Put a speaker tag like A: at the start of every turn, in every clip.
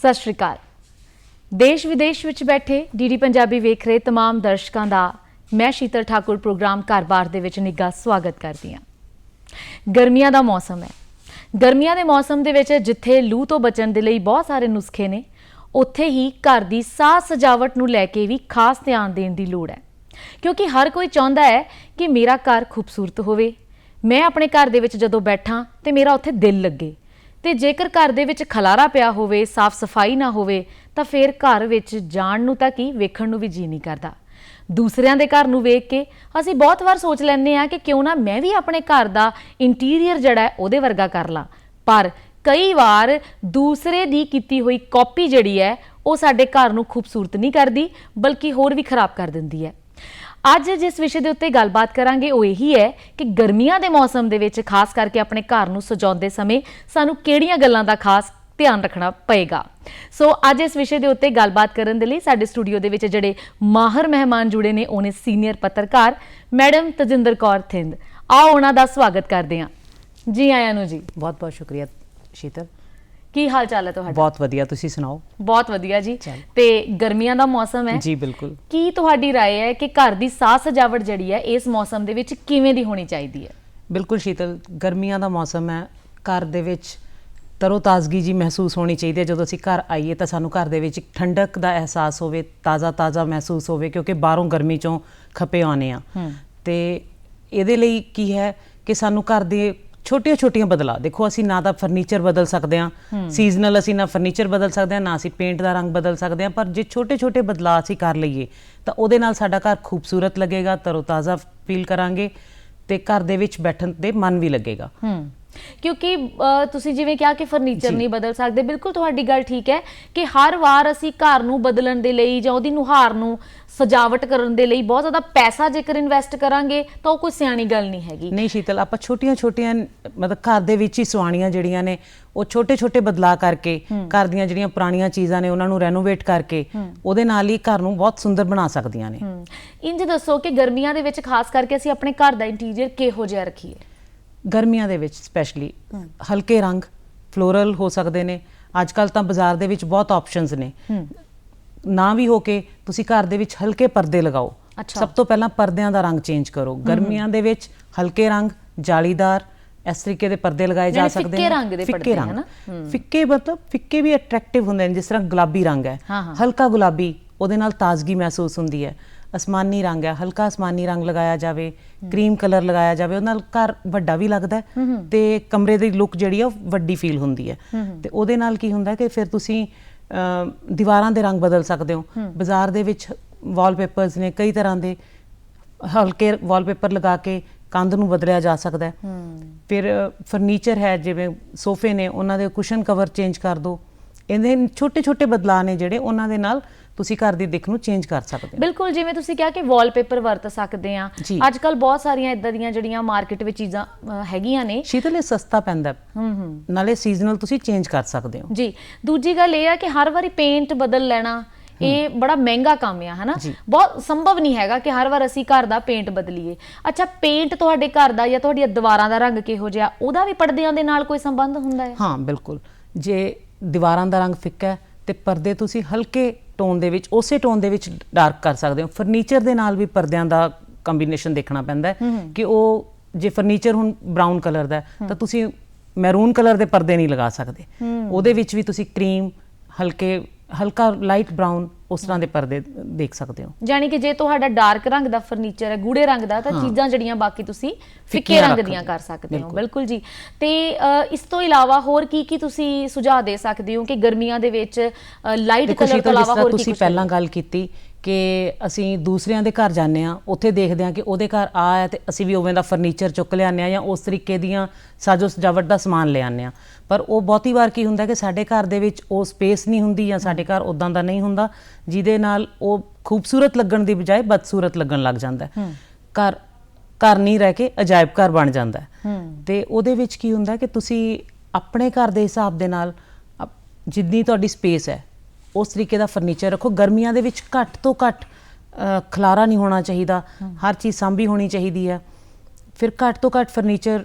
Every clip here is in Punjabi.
A: ਸਤਿ ਸ਼੍ਰੀ ਅਕਾਲ ਦੇਸ਼ ਵਿਦੇਸ਼ ਵਿੱਚ ਬੈਠੇ ਡੀਡੀ ਪੰਜਾਬੀ ਵੇਖ ਰਹੇ तमाम ਦਰਸ਼ਕਾਂ ਦਾ ਮੈਂ ਸ਼ੀਤਲ ਠਾਕੁਰ ਪ੍ਰੋਗਰਾਮ ਘਰ-ਬਾਰ ਦੇ ਵਿੱਚ ਨਿੱਘਾ ਸਵਾਗਤ ਕਰਦੀ ਹਾਂ ਗਰਮੀਆਂ ਦਾ ਮੌਸਮ ਹੈ ਗਰਮੀਆਂ ਦੇ ਮੌਸਮ ਦੇ ਵਿੱਚ ਜਿੱਥੇ ਲੂ ਤੋਂ ਬਚਣ ਦੇ ਲਈ ਬਹੁਤ ਸਾਰੇ ਨੁਸਖੇ ਨੇ ਉੱਥੇ ਹੀ ਘਰ ਦੀ ਸਾਜ ਸਜਾਵਟ ਨੂੰ ਲੈ ਕੇ ਵੀ ਖਾਸ ਧਿਆਨ ਦੇਣ ਦੀ ਲੋੜ ਹੈ ਕਿਉਂਕਿ ਹਰ ਕੋਈ ਚਾਹੁੰਦਾ ਹੈ ਕਿ ਮੇਰਾ ਘਰ ਖੂਬਸੂਰਤ ਹੋਵੇ ਮੈਂ ਆਪਣੇ ਘਰ ਦੇ ਵਿੱਚ ਜਦੋਂ ਬੈਠਾਂ ਤੇ ਮੇਰਾ ਉੱਥੇ ਦਿਲ ਲੱਗੇ ਤੇ ਜੇਕਰ ਘਰ ਦੇ ਵਿੱਚ ਖਲਾਰਾ ਪਿਆ ਹੋਵੇ, ਸਾਫ਼ ਸਫ਼ਾਈ ਨਾ ਹੋਵੇ, ਤਾਂ ਫਿਰ ਘਰ ਵਿੱਚ ਜਾਣ ਨੂੰ ਤਾਂ ਕੀ, ਵੇਖਣ ਨੂੰ ਵੀ ਜੀ ਨਹੀਂ ਕਰਦਾ। ਦੂਸਰਿਆਂ ਦੇ ਘਰ ਨੂੰ ਵੇਖ ਕੇ ਅਸੀਂ ਬਹੁਤ ਵਾਰ ਸੋਚ ਲੈਂਦੇ ਆ ਕਿ ਕਿਉਂ ਨਾ ਮੈਂ ਵੀ ਆਪਣੇ ਘਰ ਦਾ ਇੰਟੀਰੀਅਰ ਜਿਹੜਾ ਹੈ, ਉਹਦੇ ਵਰਗਾ ਕਰ ਲਾਂ। ਪਰ ਕਈ ਵਾਰ ਦੂਸਰੇ ਦੀ ਕੀਤੀ ਹੋਈ ਕਾਪੀ ਜਿਹੜੀ ਹੈ, ਉਹ ਸਾਡੇ ਘਰ ਨੂੰ ਖੂਬਸੂਰਤ ਨਹੀਂ ਕਰਦੀ, ਬਲਕਿ ਹੋਰ ਵੀ ਖਰਾਬ ਕਰ ਦਿੰਦੀ ਹੈ। ਅੱਜ ਜਿਸ ਵਿਸ਼ੇ ਦੇ ਉੱਤੇ ਗੱਲਬਾਤ ਕਰਾਂਗੇ, ਉਹ ਇਹੀ ਹੈ ਕਿ ਗਰਮੀਆਂ ਦੇ ਮੌਸਮ ਦੇ ਵਿੱਚ ਖਾਸ ਕਰਕੇ ਆਪਣੇ ਘਰ ਨੂੰ ਸਜਾਉਂਦੇ ਸਮੇਂ ਸਾਨੂੰ ਕਿਹੜੀਆਂ ਗੱਲਾਂ ਦਾ ਖਾਸ ਧਿਆਨ ਰੱਖਣਾ ਪਏਗਾ। ਸੋ ਅੱਜ ਇਸ ਵਿਸ਼ੇ ਦੇ ਉੱਤੇ ਗੱਲਬਾਤ ਕਰਨ ਦੇ ਲਈ ਸਾਡੇ ਸਟੂਡੀਓ ਦੇ ਵਿੱਚ ਜਿਹੜੇ ਮਾਹਰ ਮਹਿਮਾਨ ਜੁੜੇ ਨੇ ਉਹਨੇ ਸੀਨੀਅਰ ਪੱਤਰਕਾਰ ਮੈਡਮ ਤਜਿੰਦਰ ਕੌਰ ਥਿੰਦ। ਆਓ ਉਹਨਾਂ ਦਾ ਸਵਾਗਤ ਕਰਦੇ ਹਾਂ। ਜੀ ਆਇਆਂ ਨੂੰ ਜੀ।
B: ਬਹੁਤ ਬਹੁਤ ਸ਼ੁਕਰੀਆ ਸ਼ੀਤਲ।
A: ਕੀ ਹਾਲ ਚਾਲ ਹੈ ਤੁਹਾਡਾ
B: ਬਹੁਤ ਵਧੀਆ ਤੁਸੀਂ ਸੁਣਾਓ
A: ਬਹੁਤ ਵਧੀਆ ਜੀ
B: ਚੱਲ।
A: ਤੇ ਗਰਮੀਆਂ ਦਾ ਮੌਸਮ ਹੈ
B: ਜੀ ਬਿਲਕੁਲ
A: ਕੀ ਤੁਹਾਡੀ رائے ਹੈ ਕਿ ਘਰ ਦੀ ਸਾਜ ਸਜਾਵਟ ਜਿਹੜੀ ਹੈ ਇਸ ਮੌਸਮ ਦੇ ਵਿੱਚ ਕਿਵੇਂ ਦੀ ਹੋਣੀ ਚਾਹੀਦੀ ਹੈ
B: ਬਿਲਕੁਲ ਸ਼ੀਤਲ ਗਰਮੀਆਂ ਦਾ ਮੌਸਮ ਹੈ ਘਰ ਦੇ ਵਿੱਚ ਤਰੋ-ਤਾਜ਼ਗੀ ਜੀ ਮਹਿਸੂਸ ਹੋਣੀ ਚਾਹੀਦੀ ਹੈ ਜਦੋਂ ਅਸੀਂ ਘਰ ਆਈਏ ਤਾਂ ਸਾਨੂੰ ਘਰ ਦੇ ਵਿੱਚ ਇੱਕ ਠੰਡਕ ਦਾ ਅਹਿਸਾਸ ਹੋਵੇ ਤਾਜ਼ਾ-ਤਾਜ਼ਾ ਮਹਿਸੂਸ ਹੋਵੇ ਕਿਉਂਕਿ ਬਾਹਰੋਂ ਗਰਮੀ ਚੋਂ ਖਪੇ ਆਉਨੇ ਆ ਤੇ ਇਹਦੇ ਲਈ ਕੀ ਹੈ ਕਿ ਸਾਨੂੰ ਘਰ ਦੇ ਛੋਟੀਆਂ ਛੋਟੀਆਂ ਬਦਲਾਅ। ਦੇਖੋ ਅਸੀਂ ਨਾ ਤਾਂ ਫਰਨੀਚਰ ਬਦਲ ਸਕਦੇ ਹਾਂ ਸੀਜ਼ਨਲ ਅਸੀਂ ਨਾ ਫਰਨੀਚਰ ਬਦਲ ਸਕਦੇ ਹਾਂ ਨਾ ਅਸੀਂ ਪੇਂਟ ਦਾ ਰੰਗ ਬਦਲ ਸਕਦੇ ਹਾਂ ਪਰ ਜੇ ਛੋਟੇ ਛੋਟੇ ਬਦਲਾਅ ਅਸੀਂ ਕਰ ਲਈਏ ਤਾਂ ਉਹਦੇ ਨਾਲ ਸਾਡਾ ਘਰ ਖੂਬਸੂਰਤ ਲੱਗੇਗਾ ਤਰੋ-ਤਾਜ਼ਾ ਫੀਲ ਕਰਾਂਗੇ ਤੇ ਘਰ ਦੇ ਵਿੱਚ ਬੈਠਣ ਤੇ ਮਨ ਵੀ ਲੱਗੇਗਾ।
A: ਕਿਉਂਕਿ ਤੁਸੀਂ ਜਿਵੇਂ ਕਿਹਾ ਕਿ ਫਰਨੀਚਰ ਨਹੀਂ ਬਦਲ ਸਕਦੇ ਬਿਲਕੁਲ ਤੁਹਾਡੀ ਗੱਲ ਠੀਕ ਹੈ ਕਿ ਹਰ ਵਾਰ ਅਸੀਂ ਘਰ ਨੂੰ ਬਦਲਣ ਦੇ ਲਈ ਜਾਂ ਉਹਦੀ ਨੁਹਾਰ ਨੂੰ ਸਜਾਵਟ ਕਰਨ ਦੇ ਲਈ ਬਹੁਤ ਜ਼ਿਆਦਾ ਪੈਸਾ ਜੇਕਰ ਇਨਵੈਸਟ ਕਰਾਂਗੇ ਤਾਂ ਉਹ ਕੋਈ ਸਿਆਣੀ ਗੱਲ ਨਹੀਂ ਹੈਗੀ।
B: ਨਹੀਂ ਸ਼ੀਤਲ ਆਪਾਂ ਛੋਟੀਆਂ ਛੋਟੀਆਂ ਮਤਲਬ ਘਰ ਦੇ ਵਿੱਚ ਹੀ ਸੁਆਣੀਆਂ ਜਿਹੜੀਆਂ ਨੇ ਉਹ ਛੋਟੇ ਛੋਟੇ ਬਦਲਾਅ ਕਰਕੇ ਘਰ ਦੀਆਂ ਜਿਹੜੀਆਂ ਪੁਰਾਣੀਆਂ ਚੀਜ਼ਾਂ ਨੇ ਉਹਨਾਂ ਨੂੰ ਰੈਨੋਵੇਟ ਕਰਕੇ ਉਹਦੇ ਨਾਲ ਹੀ ਘਰ ਨੂੰ ਬਹੁਤ ਸੁੰਦਰ ਬਣਾ ਸਕਦੀਆਂ ਨੇ।
A: ਇੰਜ ਦੱਸੋ ਕਿ ਗਰਮੀਆਂ ਦੇ ਵਿੱਚ ਖਾਸ ਕਰਕੇ ਅਸੀਂ ਆਪਣੇ ਘਰ ਦਾ ਇੰਟੀਰੀਅਰ ਕਿਹੋ ਜਿਹਾ ਰੱਖੀਏ?
B: ਗਰਮੀਆਂ ਦੇ ਵਿੱਚ ਸਪੈਸ਼ਲੀ ਹਲਕੇ ਰੰਗ ਫਲੋਰਲ ਹੋ ਸਕਦੇ ਨੇ। ਅੱਜ ਕੱਲ ਤਾਂ ਬਾਜ਼ਾਰ ਦੇ ਵਿੱਚ ਬਹੁਤ ਆਪਸ਼ਨਸ ਨੇ। ਨਾ ਵੀ ਹੋ ਕੇ ਤੁਸੀਂ ਘਰ ਦੇ ਵਿੱਚ ਹਲਕੇ ਪਰਦੇ ਲਗਾਓ। ਸਭ ਤੋਂ ਪਹਿਲਾਂ ਪਰਦਿਆਂ ਦਾ ਰੰਗ ਚੇਂਜ ਕਰੋ। ਗਰਮੀਆਂ ਦੇ ਵਿੱਚ ਹਲਕੇ ਰੰਗ ਜਾਲੀਦਾਰ ਇਸ ਤਰੀਕੇ ਦੇ ਪਰਦੇ ਲਗਾਏ ਜਾ ਸਕਦੇ
A: ਫਿੱਕੇ ਰੰਗ ਦੇ
B: ਫਿੱਕੇ
A: ਪਰਦੇ,
B: ਰੰਗ।
A: ਹਨਾ?
B: ਫਿੱਕੇ ਮਤਲਬ ਫਿੱਕੇ ਵੀ ਅਟਰੈਕਟਿਵ ਹੁੰਦੇ ਨੇ ਜਿਸ ਤਰ੍ਹਾਂ ਗੁਲਾਬੀ ਰੰਗ ਹੈ। ਹਲਕਾ ਗੁਲਾਬੀ ਉਹਦੇ ਨਾਲ ਤਾਜ਼ਗੀ ਮਹਿਸੂਸ ਹੁੰਦੀ ਹੈ। ਅਸਮਾਨੀ ਰੰਗ ਹੈ। ਹਲਕਾ ਅਸਮਾਨੀ ਰੰਗ ਲਗਾਇਆ ਜਾਵੇ ਕਰੀਮ ਕਲਰ ਲਗਾਇਆ ਜਾਵੇ ਉਹਦੇ ਨਾਲ ਘਰ ਵੱਡਾ ਵੀ ਲੱਗਦਾ ਤੇ ਕਮਰੇ ਦੀ ਲੁੱਕ ਜਿਹੜੀ ਆ ਵੱਡੀ ਫੀਲ ਹੁੰਦੀ ਹੈ। ਤੇ ਉਹਦੇ ਨਾਲ ਕੀ ਹੁੰਦਾ ਕਿ ਫਿਰ ਤੁਸੀਂ ਦੀਵਾਰਾਂ ਦੇ ਰੰਗ ਬਦਲ ਸਕਦੇ ਹੋ। ਬਾਜ਼ਾਰ ਦੇ ਵਿੱਚ ਵਾਲਪੇਪਰਸ ਨੇ ਕਈ ਤਰ੍ਹਾਂ ਦੇ ਹਲਕੇ ਵਾਲਪੇਪਰ ਲਗਾ ਕੇ ਕੰਧ ਨੂੰ ਬਦਲਿਆ ਜਾ ਸਕਦਾ ਹੈ। ਫਿਰ ਫਰਨੀਚਰ ਹੈ ਜਿਵੇਂ ਸੋਫੇ ਨੇ ਉਹਨਾਂ ਦੇ ਕੁਸ਼ਨ ਕਵਰ ਚੇਂਜ ਕਰ ਦਿਓ ਇਹਦੇ ਛੋਟੇ ਛੋਟੇ ਬਦਲਾਅ ਨੇ ਜਿਹੜੇ ਉਹਨਾਂ ਦੇ ਨਾਲ ਤੁਸੀਂ ਘਰ ਦੀ ਦਿੱਖ ਨੂੰ ਚੇਂਜ ਕਰ ਸਕਦੇ ਹੋ।
A: ਬਿਲਕੁਲ ਜਿਵੇਂ ਤੁਸੀਂ ਕਿਹਾ ਕਿ ਵਾਲਪੇਪਰ ਵਰਤ ਸਕਦੇ ਆ। ਅੱਜ ਕੱਲ ਬਹੁਤ ਸਾਰੀਆਂ ਇਦਾਂ ਦੀਆਂ ਜਿਹੜੀਆਂ ਮਾਰਕੀਟ ਵਿੱਚ ਚੀਜ਼ਾਂ ਹੈਗੀਆਂ ਨੇ।
B: ਸ਼ੀਤਲ ਇਹ ਸਸਤਾ ਪੈਂਦਾ ਹੈ।
A: ਹੂੰ
B: ਨਾਲੇ ਸੀਜ਼ਨਲ ਤੁਸੀਂ ਚੇਂਜ ਕਰ ਸਕਦੇ ਹੋ।
A: ਜੀ। ਦੂਜੀ ਗੱਲ ਇਹ ਆ ਕਿ ਹਰ ਵਾਰੀ ਪੇਂਟ ਬਦਲ ਲੈਣਾ ਇਹ ਬੜਾ ਮਹਿੰਗਾ ਕੰਮ ਆ ਹਨਾ। ਬਹੁਤ ਸੰਭਵ ਨਹੀਂ ਹੈਗਾ ਕਿ ਹਰ ਵਾਰ ਅਸੀਂ ਘਰ ਦਾ ਪੇਂਟ ਬਦਲੀਏ। ਅੱਛਾ ਪੇਂਟ ਤੁਹਾਡੇ ਘਰ ਦਾ ਜਾਂ ਤੁਹਾਡੀਆਂ ਦੀਵਾਰਾਂ ਦਾ ਰੰਗ ਕਿਹੋ ਜਿਹਾ ਉਹਦਾ ਵੀ ਪਰਦਿਆਂ ਦੇ ਨਾਲ ਕੋਈ ਸੰਬੰਧ ਹੁੰਦਾ ਹੈ?
B: ਹਾਂ ਬਿਲਕੁਲ। ਜੇ ਦੀਵਾਰਾਂ ਦਾ ਰੰਗ ਫਿੱਕਾ ਹੈ ਤੇ ਪਰਦੇ ਤੁਸੀਂ ਹਲਕੇ ਟੋਨ ਦੇ ਵਿੱਚ ਉਸੇ ਟੋਨ ਦੇ ਵਿੱਚ ਡਾਰਕ ਕਰ ਸਕਦੇ ਹੋ। ਫਰਨੀਚਰ ਦੇ ਨਾਲ ਵੀ ਪਰਦਿਆਂ ਦਾ ਕੰਬੀਨੇਸ਼ਨ ਦੇਖਣਾ ਪੈਂਦਾ ਹੈ ਕਿ ਉਹ ਜੇ ਫਰਨੀਚਰ ਹੁਣ ਬ੍ਰਾਊਨ ਕਲਰ ਦਾ ਹੈ, ਤਾਂ ਤੁਸੀਂ ਮੈਰੂਨ ਕਲਰ ਦੇ ਪਰਦੇ ਨਹੀਂ ਲਗਾ ਸਕਦੇ। ਉਹਦੇ ਵਿੱਚ ਵੀ ਤੁਸੀਂ ਕਰੀਮ ਹਲਕੇ ਹਲਕਾ ਲਾਈਟ ਬ੍ਰਾਊਨ ਉਸ ਤਰ੍ਹਾਂ ਦੇ ਪਰਦੇ ਦੇਖ ਸਕਦੇ ਹੋ।
A: ਜਾਣੀ ਕਿ ਜੇ ਤੁਹਾਡਾ ਡਾਰਕ ਰੰਗ ਦਾ ਫਰਨੀਚਰ ਹੈ ਗੂੜੇ ਰੰਗ ਦਾ ਤਾਂ ਚੀਜ਼ਾਂ ਜਿਹੜੀਆਂ ਬਾਕੀ ਤੁਸੀਂ ਫਿੱਕੇ ਰੰਗ ਦੀਆਂ। ਕਰ ਸਕਦੇ ਹੋ। ਬਿਲਕੁਲ। ਜੀ। ਤੇ ਇਸ ਤੋਂ ਇਲਾਵਾ ਹੋਰ ਕੀ ਕੀ ਤੁਸੀਂ ਸੁਝਾਅ ਦੇ ਸਕਦੇ ਹੋ ਕਿ ਗਰਮੀਆਂ ਦੇ ਵਿੱਚ ਲਾਈਟ ਕਲਰ ਤੋਂ ਇਲਾਵਾ ਹੋਰ ਕੀ
B: ਤੁਸੀਂ ਪਹਿਲਾਂ ਗੱਲ ਕੀਤੀ ਕਿ ਅਸੀਂ ਦੂਸਰਿਆਂ ਦੇ ਘਰ ਜਾਂਦੇ ਆ ਉੱਥੇ ਦੇਖਦੇ ਆ ਕਿ ਉਹਦੇ ਘਰ ਆ ਹੈ ਤੇ ਅਸੀਂ ਵੀ ਉਵੇਂ ਦਾ ਫਰਨੀਚਰ ਚੁੱਕ ਲਿਆਉਂਦੇ ਆ ਜਾਂ ਉਸ ਤਰੀਕੇ ਦੀਆਂ ਸਾਜੋ ਸਜਾਵਟ ਦਾ ਸਮਾਨ ਲੈ ਆਉਂਦੇ ਆ ਪਰ ਉਹ ਬਹੁਤੀ ਵਾਰ ਕੀ ਹੁੰਦਾ ਕਿ ਸਾਡੇ ਘਰ ਦੇ ਵਿੱਚ ਉਹ ਸਪੇਸ ਨਹੀਂ ਹੁੰਦੀ ਜਾਂ ਸਾਡੇ ਘਰ ਉਦਾਂ ਦਾ ਨਹੀਂ ਹੁੰਦਾ ਜਿਹਦੇ ਨਾਲ ਉਹ ਖੂਬਸੂਰਤ ਲੱਗਣ ਦੀ ਬਜਾਏ ਬਦਸੂਰਤ ਲੱਗਣ ਲੱਗ ਜਾਂਦਾ ਹੈ। ਘਰ ਘਰ ਨਹੀਂ ਰਹਿ ਕੇ ਅਜਾਇਬ ਘਰ ਬਣ ਜਾਂਦਾ ਤੇ ਉਹਦੇ ਵਿੱਚ ਕੀ ਹੁੰਦਾ ਕਿ ਤੁਸੀਂ ਆਪਣੇ ਘਰ ਦੇ ਹਿਸਾਬ ਦੇ ਨਾਲ ਜਿੰਨੀ ਤੁਹਾਡੀ ਸਪੇਸ ਹੈ ਉਸ ਤਰੀਕੇ ਦਾ ਫਰਨੀਚਰ ਰੱਖੋ। ਗਰਮੀਆਂ ਦੇ ਵਿੱਚ ਘੱਟ ਤੋਂ ਘੱਟ ਖਲਾਰਾ ਨਹੀਂ ਹੋਣਾ ਚਾਹੀਦਾ। ਹਰ ਚੀਜ਼ ਸਾਂਭੀ ਹੋਣੀ ਚਾਹੀਦੀ ਹੈ। ਫਿਰ ਘੱਟ ਤੋਂ ਘੱਟ ਫਰਨੀਚਰ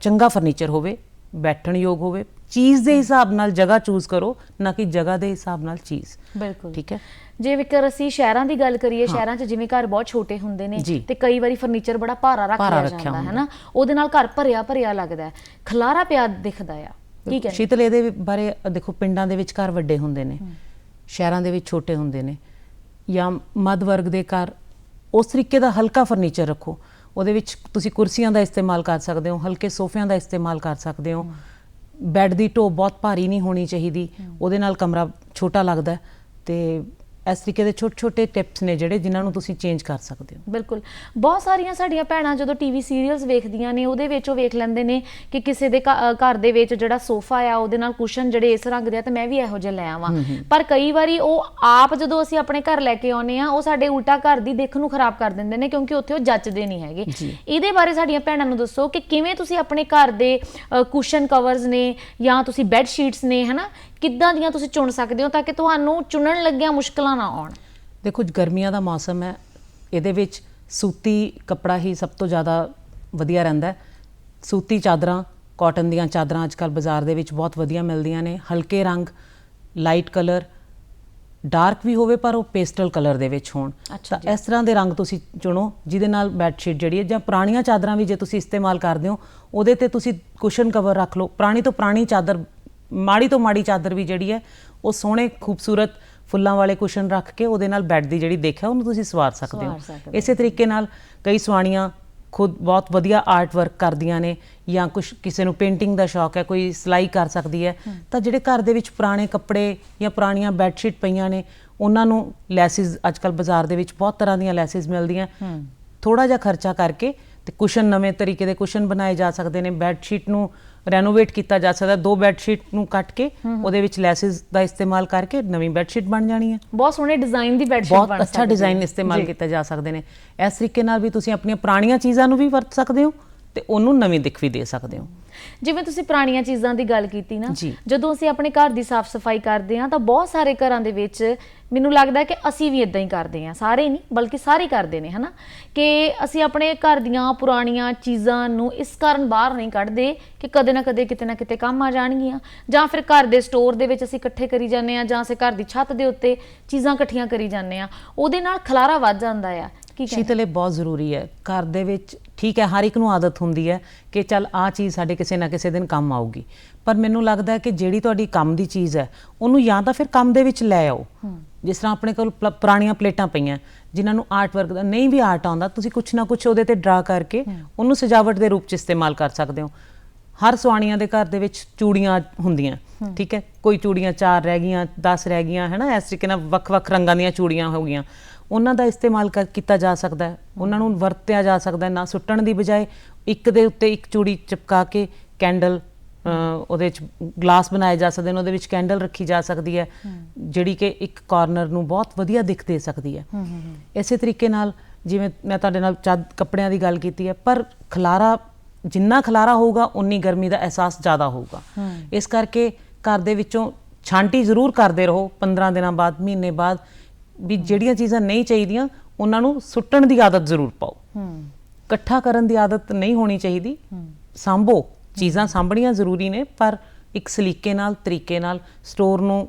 B: ਚੰਗਾ ਫਰਨੀਚਰ ਹੋਵੇ ਬੈਠਣ ਯੋਗ ਹੋਵੇ। ਚੀਜ਼ ਦੇ ਹਿਸਾਬ ਨਾਲ ਜਗ੍ਹਾ ਚੂਜ਼ ਕਰੋ ਨਾ ਕਿ ਜਗ੍ਹਾ ਦੇ ਹਿਸਾਬ ਨਾਲ ਚੀਜ਼।
A: ਬਿਲਕੁਲ।
B: ਠੀਕ ਹੈ?
A: ਜੇ ਵਿਕਰ ਅਸੀਂ ਸ਼ਹਿਰਾਂ ਦੀ ਗੱਲ ਕਰੀਏ ਸ਼ਹਿਰਾਂ 'ਚ ਜਿਵੇਂ ਘਰ ਬਹੁਤ ਛੋਟੇ ਹੁੰਦੇ ਨੇ। ਤੇ ਕਈ ਵਾਰੀ ਫਰਨੀਚਰ ਬੜਾ ਭਾਰਾ
B: ਰੱਖਿਆ
A: ਜਾਂਦਾ ਹੈ। ਨਾ ਉਹਦੇ ਨਾਲ ਘਰ ਭਰਿਆ ਭਰਿਆ ਲੱਗਦਾ ਹੈ। ਖਲਾਰਾ ਪਿਆ ਦਿਖਦਾ ਆ। ਠੀਕ ਹੈ
B: ਸ਼ੀਤਲ ਇਹਦੇ ਬਾਰੇ ਦੇਖੋ ਪਿੰਡਾਂ ਦੇ ਵਿੱਚ ਘਰ ਵੱਡੇ ਹੁੰਦੇ ਨੇ। ਸ਼ਹਿਰਾਂ ਦੇ ਵਿੱਚ ਛੋਟੇ ਹੁੰਦੇ ਨੇ ਜਾਂ ਮੱਧ ਵਰਗ ਦੇ ਘਰ ਉਸ ਤਰੀਕੇ ਦਾ ਹਲਕਾ ਫਰਨੀਚਰ ਰੱਖੋ। ਉਹਦੇ ਵਿੱਚ ਤੁਸੀਂ ਕੁਰਸੀਆਂ ਦਾ ਇਸਤੇਮਾਲ ਕਰ ਸਕਦੇ ਹੋ ਹਲਕੇ ਸੋਫਿਆਂ ਦਾ ਇਸਤੇਮਾਲ ਕਰ ਸਕਦੇ ਹੋ। ਬੈੱਡ ਦੀ ਢੋ ਬਹੁਤ ਭਾਰੀ ਨਹੀਂ ਹੋਣੀ ਚਾਹੀਦੀ ਉਹਦੇ ਨਾਲ ਕਮਰਾ ਛੋਟਾ ਲੱਗਦਾ ਤੇ ਇਸ ਤਰੀਕੇ ਦੇ ਛੋਟੇ ਛੋਟੇ ਟਿਪਸ ਨੇ ਜਿਹੜੇ ਜਿਨ੍ਹਾਂ ਨੂੰ ਤੁਸੀਂ ਚੇਂਜ ਕਰ ਸਕਦੇ ਹੋ।
A: ਬਿਲਕੁਲ। ਬਹੁਤ ਸਾਰੀਆਂ ਸਾਡੀਆਂ ਭੈਣਾਂ ਜਦੋਂ ਟੀਵੀ ਸੀਰੀਅਲਸ ਵੇਖਦੀਆਂ ਨੇ ਉਹਦੇ ਵਿੱਚ ਉਹ ਵੇਖ ਲੈਂਦੇ ਨੇ ਕਿ ਕਿਸੇ ਦੇ ਘਰ ਦੇ ਵਿੱਚ ਜਿਹੜਾ ਸੋਫਾ ਆ ਉਹਦੇ ਨਾਲ ਕੁਸ਼ਨ ਜਿਹੜੇ ਇਸ ਰੰਗ ਦੇ ਆ ਤੇ ਮੈਂ ਵੀ ਇਹੋ ਜਿਹਾ ਲੈ ਆਵਾਂ। ਪਰ ਕਈ ਵਾਰੀ ਉਹ ਆਪ ਜਦੋਂ ਅਸੀਂ ਆਪਣੇ ਘਰ ਲੈ ਕੇ ਆਉਨੇ ਆ ਉਹ ਸਾਡੇ ਉਲਟਾ ਘਰ ਦੀ ਦਿੱਖ ਨੂੰ ਖਰਾਬ ਕਰ ਦਿੰਦੇ ਨੇ ਕਿਉਂਕਿ ਉੱਥੇ ਉਹ ਜੱਚਦੇ ਨਹੀਂ ਹੈਗੇ। ਇਹਦੇ ਬਾਰੇ ਸਾਡੀਆਂ ਭੈਣਾਂ ਨੂੰ ਦੱਸੋ ਕਿ ਕਿਵੇਂ ਤੁਸੀਂ ਆਪਣੇ ਘਰ ਦੇ ਕੁਸ਼ਨ ਕਵਰਸ ਨੇ ਜਾਂ ਤੁਸੀਂ ਬੈੱਡ ਸ਼ੀਟਸ ਨੇ ਹਨਾ? ਕਿੱਦਾਂ ਦੀਆਂ ਤੁਸੀਂ ਚੁਣ ਸਕਦੇ ਹੋ ਤਾਂ ਕਿ ਤੁਹਾਨੂੰ ਚੁਣਨ ਲੱਗਿਆਂ ਮੁਸ਼ਕਲਾਂ ਨਾ ਆਉਣ?
B: ਦੇਖੋ ਗਰਮੀਆਂ ਦਾ ਮੌਸਮ ਹੈ। ਇਹਦੇ ਵਿੱਚ ਸੂਤੀ ਕੱਪੜਾ ਹੀ ਸਭ ਤੋਂ ਜ਼ਿਆਦਾ ਵਧੀਆ ਰਹਿੰਦਾ ਹੈ। ਸੂਤੀ ਚਾਦਰਾਂ ਕਾਟਨ ਦੀਆਂ ਚਾਦਰਾਂ ਅੱਜਕੱਲ ਬਾਜ਼ਾਰ ਦੇ ਵਿੱਚ ਬਹੁਤ ਵਧੀਆ ਮਿਲਦੀਆਂ ਨੇ। ਹਲਕੇ ਰੰਗ ਲਾਈਟ ਕਲਰ ਡਾਰਕ ਵੀ ਹੋਵੇ ਪਰ ਉਹ ਪੇਸਟਲ ਕਲਰ ਦੇ ਵਿੱਚ ਹੋਣ। ਤਾਂ ਇਸ ਤਰ੍ਹਾਂ ਦੇ ਰੰਗ ਤੁਸੀਂ ਚੁਣੋ ਜਿਹਦੇ ਨਾਲ ਬੈੱਡ ਸ਼ੀਟ ਜਿਹੜੀ ਹੈ ਜਾਂ ਪੁਰਾਣੀਆਂ ਚਾਦਰਾਂ ਵੀ ਜੇ ਤੁਸੀਂ ਇਸਤੇਮਾਲ ਕਰਦੇ ਹੋ ਉਹਦੇ ਤੇ ਤੁਸੀਂ ਕੁਸ਼ਨ ਕਵਰ ਰੱਖ ਲਓ। ਪੁਰਾਣੀ ਤੋਂ ਪੁਰਾਣੀ ਚਾਦਰ ਮਾੜੀ ਤੋਂ ਮਾੜੀ ਚਾਦਰ ਵੀ ਜਿਹੜੀ ਹੈ ਉਹ ਸੋਹਣੇ ਖੂਬਸੂਰਤ ਫੁੱਲਾਂ ਵਾਲੇ ਕੁਸ਼ਨ ਰੱਖ ਕੇ ਉਹਦੇ ਨਾਲ ਬੈੱਡ ਦੀ ਜਿਹੜੀ ਦੇਖ ਹੈ ਉਹਨੂੰ ਤੁਸੀਂ ਸਵਾਰ ਸਕਦੇ
A: ਸਵਾਰ
B: ਹੋ।
A: ਸਕਦੇ
B: ਇਸੇ ਤਰੀਕੇ ਨਾਲ ਕਈ ਸਵਾਣੀਆਂ ਖੁਦ ਬਹੁਤ ਵਧੀਆ ਆਰਟ ਵਰਕ ਕਰਦੀਆਂ ਨੇ ਜਾਂ ਕੁਝ ਕਿਸੇ ਨੂੰ ਪੇਂਟਿੰਗ ਦਾ ਸ਼ੌਕ ਹੈ ਕੋਈ ਸਿਲਾਈ ਕਰ ਸਕਦੀ ਹੈ ਤਾਂ ਜਿਹੜੇ ਘਰ ਦੇ ਵਿੱਚ ਪੁਰਾਣੇ ਕੱਪੜੇ ਜਾਂ ਪੁਰਾਣੀਆਂ ਬੈੱਡ ਸ਼ੀਟ ਪਈਆਂ ਨੇ ਉਹਨਾਂ ਨੂੰ ਲੈਸਿਸ ਅੱਜਕੱਲ ਬਾਜ਼ਾਰ ਦੇ ਵਿੱਚ ਬਹੁਤ ਤਰ੍ਹਾਂ ਦੀਆਂ ਲੈਸਿਸ ਮਿਲਦੀਆਂ। ਥੋੜਾ ਜਿਹਾ ਖਰਚਾ ਕਰਕੇ ਤੇ ਕੁਸ਼ਨ ਨਵੇਂ ਤਰੀਕੇ ਦੇ ਕੁਸ਼ਨ ਬਣਾਏ ਜਾ ਸਕਦੇ ਨੇ ਬੈੱਡ ਸ਼ੀਟ ਨੂੰ ਰੈਨੋਵੇਟ ਕੀਤਾ ਜਾ ਸਕਦਾ ਦੋ ਬੈੱਡ ਸ਼ੀਟ ਨੂੰ ਕੱਟ ਕੇ ਉਹਦੇ ਵਿੱਚ ਲੈਸਿਸ ਦਾ ਇਸਤੇਮਾਲ ਕਰਕੇ ਨਵੀਂ ਬੈੱਡ ਸ਼ੀਟ ਬਣ ਜਾਣੀ ਹੈ
A: ਬਹੁਤ ਸੋਹਣੇ ਡਿਜ਼ਾਈਨ ਦੀ ਬੈੱਡ ਸ਼ੀਟ
B: ਬਹੁਤ
A: ਬਣ
B: ਅੱਛਾ
A: ਸਕਦੀ
B: ਡਿਜ਼ਾਈਨ। ਇਸਤੇਮਾਲ। ਕੀਤਾ ਜਾ ਸਕਦੇ ਨੇ ਇਸ ਤਰੀਕੇ ਨਾਲ ਵੀ ਤੁਸੀਂ ਆਪਣੀਆਂ ਪੁਰਾਣੀਆਂ ਚੀਜ਼ਾਂ ਨੂੰ ਵੀ ਵਰਤ ਸਕਦੇ ਹੋ ਤੇ ਉਹਨੂੰ ਨਵੀਂ ਦਿੱਖ ਵੀ ਦੇ ਸਕਦੇ ਹੋ।
A: ਜਿਵੇਂ ਤੁਸੀਂ ਪੁਰਾਣੀਆਂ ਚੀਜ਼ਾਂ ਦੀ ਗੱਲ ਕੀਤੀ ਨਾ
B: ਜੀ।
A: ਜਦੋਂ ਅਸੀਂ ਆਪਣੇ ਘਰ ਦੀ ਸਾਫ਼ ਸਫ਼ਾਈ ਕਰਦੇ ਹਾਂ ਤਾਂ ਬਹੁਤ ਸਾਰੇ ਘਰਾਂ ਦੇ ਵਿੱਚ ਮੈਨੂੰ ਲੱਗਦਾ ਹੈ ਕਿ ਅਸੀਂ ਵੀ ਇਦਾਂ ਹੀ ਕਰਦੇ ਹਾਂ। ਸਾਰੇ ਨਹੀਂ ਬਲਕਿ ਸਾਰੇ ਕਰਦੇ ਨੇ ਹਨਾ? ਕਿ ਅਸੀਂ ਆਪਣੇ ਘਰ ਦੀਆਂ ਪੁਰਾਣੀਆਂ ਚੀਜ਼ਾਂ ਨੂੰ ਇਸ ਕਾਰਨ ਬਾਹਰ ਨਹੀਂ ਕੱਢਦੇ ਕਿ ਕਦੇ ਨਾ ਕਦੇ ਕਿਤੇ ਨਾ ਕਿਤੇ ਕੰਮ ਆ ਜਾਣਗੀਆਂ। ਜਾਂ ਫਿਰ ਘਰ ਦੇ ਸਟੋਰ ਦੇ ਵਿੱਚ ਅਸੀਂ ਇਕੱਠੇ ਕਰੀ ਜਾਂਦੇ ਆ ਜਾਂ ਅਸੀਂ ਘਰ ਦੀ ਛੱਤ ਦੇ ਉੱਤੇ ਚੀਜ਼ਾਂ ਇਕੱਠੀਆਂ ਕਰੀ ਜਾਂਦੇ ਆ ਉਹਦੇ ਨਾਲ ਖਲਾਰਾ ਵੱਧ ਜਾਂਦਾ ਆ। ਕੀ ਕਹਿੰਦੇ?
B: ਸ਼ੀਤਲ ਇਹ ਬਹੁਤ ਜ਼ਰੂਰੀ ਹੈ। ਘਰ ਦੇ ਵਿੱਚ ਠੀਕ ਹੈ ਹਰ ਇੱਕ ਨੂੰ ਆਦਤ ਹੁੰਦੀ ਹੈ ਕਿ ਚੱਲ ਆ ਚੀਜ਼ ਸਾਡੇ ਕਿਸੇ ਨਾ ਕਿਸੇ ਦਿਨ ਕੰਮ ਆਊਗੀ। ਪਰ ਮੈਨੂੰ ਲੱਗਦਾ ਹੈ ਕਿ ਜਿਹੜੀ ਤੁਹਾਡੀ ਕੰਮ ਦੀ ਚੀਜ਼ ਹੈ ਉਹਨੂੰ ਜਾਂ ਤਾਂ ਫਿਰ ਕੰਮ ਦੇ ਵਿੱਚ ਲੈ ਆਓ। ਜਿਸ ਤਰ੍ਹਾਂ ਆਪਣੇ ਕੋਲ ਪਲ- ਪੁਰਾਣੀਆਂ ਪਲੇਟਾਂ ਪਈਆਂ ਜਿਨ੍ਹਾਂ ਨੂੰ ਆਰਟ ਵਰਕ ਦਾ ਨਹੀਂ ਵੀ ਆਰਟ ਆਉਂਦਾ ਤੁਸੀਂ ਕੁਛ ਨਾ ਕੁਛ ਉਹਦੇ ਤੇ ਡਰਾ ਕਰਕੇ ਉਹਨੂੰ ਸਜਾਵਟ ਦੇ ਰੂਪ ਚ ਇਸਤੇਮਾਲ ਕਰ ਸਕਦੇ ਹੋ। ਹਰ ਸਵਾਣੀਆਂ ਦੇ ਘਰ ਦੇ ਵਿੱਚ ਚੂੜੀਆਂ ਹੁੰਦੀਆਂ ਠੀਕ ਹੈ? ਕੋਈ ਚੂੜੀਆਂ 4 ਰਹਿ ਗਈਆਂ 10 ਰਹਿ ਗਈਆਂ ਹੈਨਾ ਇਸ ਤਰੀਕੇ ਨਾਲ ਵੱਖ-ਵੱਖ ਰੰਗਾਂ ਦੀਆਂ ਚੂੜੀਆਂ ਹੋ ਗਈਆਂ। ਉਹਨਾਂ ਦਾ ਇਸਤੇਮਾਲ ਕਰ ਕੀਤਾ ਜਾ ਸਕਦਾ ਹੈ। ਉਹਨਾਂ ਨੂੰ ਵਰਤਿਆ ਜਾ ਸਕਦਾ ਹੈ। ਨਾ ਸੁੱਟਣ ਦੀ ਬਜਾਏ ਇੱਕ ਦੇ ਉੱਤੇ ਇੱਕ ਚੂੜੀ ਚਿਪਕਾ ਕੇ ਕੈਂਡਲ ਉਹਦੇ ਵਿੱਚ ਗਲਾਸ ਬਣਾਏ ਜਾ ਸਕਦੇ ਨੇ ਉਹਦੇ ਵਿੱਚ ਕੈਂਡਲ ਰੱਖੀ ਜਾ ਸਕਦੀ ਹੈ ਜਿਹੜੀ ਕਿ ਇੱਕ ਕਾਰਨਰ ਨੂੰ ਬਹੁਤ ਵਧੀਆ ਦਿੱਖ ਦੇ ਸਕਦੀ ਹੈ। ਇਸੇ ਤਰੀਕੇ ਨਾਲ ਜਿਵੇਂ ਮੈਂ ਤੁਹਾਡੇ ਨਾਲ ਚੱਦ ਕੱਪੜਿਆਂ ਦੀ ਗੱਲ ਕੀਤੀ ਹੈ ਪਰ ਖਲਾਰਾ ਜਿੰਨਾ ਖਲਾਰਾ ਹੋਊਗਾ ਉਨੀ ਗਰਮੀ ਦਾ ਅਹਿਸਾਸ ਜ਼ਿਆਦਾ ਹੋਊਗਾ। ਇਸ ਕਰਕੇ ਘਰ ਦੇ ਵਿੱਚੋਂ ਛਾਂਟੀ ਜ਼ਰੂਰ ਕਰਦੇ ਰਹੋ 15 ਦਿਨਾਂ ਬਾਅਦ ਮਹੀਨੇ ਬਾਅਦ ਵੀ ਜਿਹੜੀਆਂ ਚੀਜ਼ਾਂ ਨਹੀਂ ਚਾਹੀਦੀਆਂ ਉਹਨਾਂ ਨੂੰ ਸੁੱਟਣ ਦੀ ਆਦਤ ਜ਼ਰੂਰ ਪਾਓ। ਇਕੱਠਾ ਕਰਨ ਦੀ ਆਦਤ ਨਹੀਂ ਹੋਣੀ ਚਾਹੀਦੀ। ਸੰਭੋ। ਚੀਜ਼ਾਂ ਸਾਂਭਣੀਆਂ ਜ਼ਰੂਰੀ ਨੇ ਪਰ ਇੱਕ ਸਲੀਕੇ ਨਾਲ ਤਰੀਕੇ ਨਾਲ ਸਟੋਰ ਨੂੰ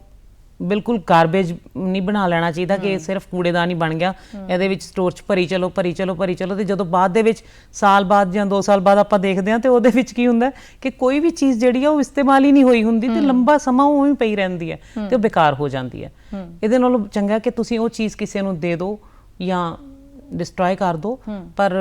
B: ਬਿਲਕੁਲ ਗਾਰਬੇਜ ਨਹੀਂ ਬਣਾ ਲੈਣਾ ਚਾਹੀਦਾ ਕਿ ਸਿਰਫ ਕੂੜੇਦਾਨ ਹੀ ਬਣ ਗਿਆ। ਇਹਦੇ ਵਿੱਚ ਸਟੋਰ 'ਚ ਭਰੀ ਚਲੋ ਭਰੀ ਚਲੋ ਭਰੀ ਚਲੋ ਤੇ ਜਦੋਂ ਬਾਅਦ ਦੇ ਵਿੱਚ ਸਾਲ ਬਾਅਦ ਜਾਂ 2 ਸਾਲ ਬਾਅਦ ਆਪਾਂ ਦੇਖਦੇ ਹਾਂ ਤੇ ਉਹਦੇ ਵਿੱਚ ਕੀ ਹੁੰਦਾ ਹੈ ਕਿ ਕੋਈ ਵੀ ਚੀਜ਼ ਜਿਹੜੀ ਆ ਉਹ ਇਸਤੇਮਾਲ ਹੀ ਨਹੀਂ ਹੋਈ ਹੁੰਦੀ ਤੇ ਲੰਬਾ ਸਮਾਂ ਉਹ ਉਵੇਂ ਪਈ ਰਹਿੰਦੀ ਹੈ ਤੇ ਉਹ ਬੇਕਾਰ ਹੋ ਜਾਂਦੀ ਹੈ। ਇਹਦੇ ਨਾਲੋਂ ਚੰਗਾ ਕਿ ਤੁਸੀਂ ਉਹ ਚੀਜ਼ ਕਿਸੇ ਨੂੰ ਦੇ ਦਿਓ ਜਾਂ ਡਿਸਟਰੋਏ ਕਰ ਦਿਓ ਪਰ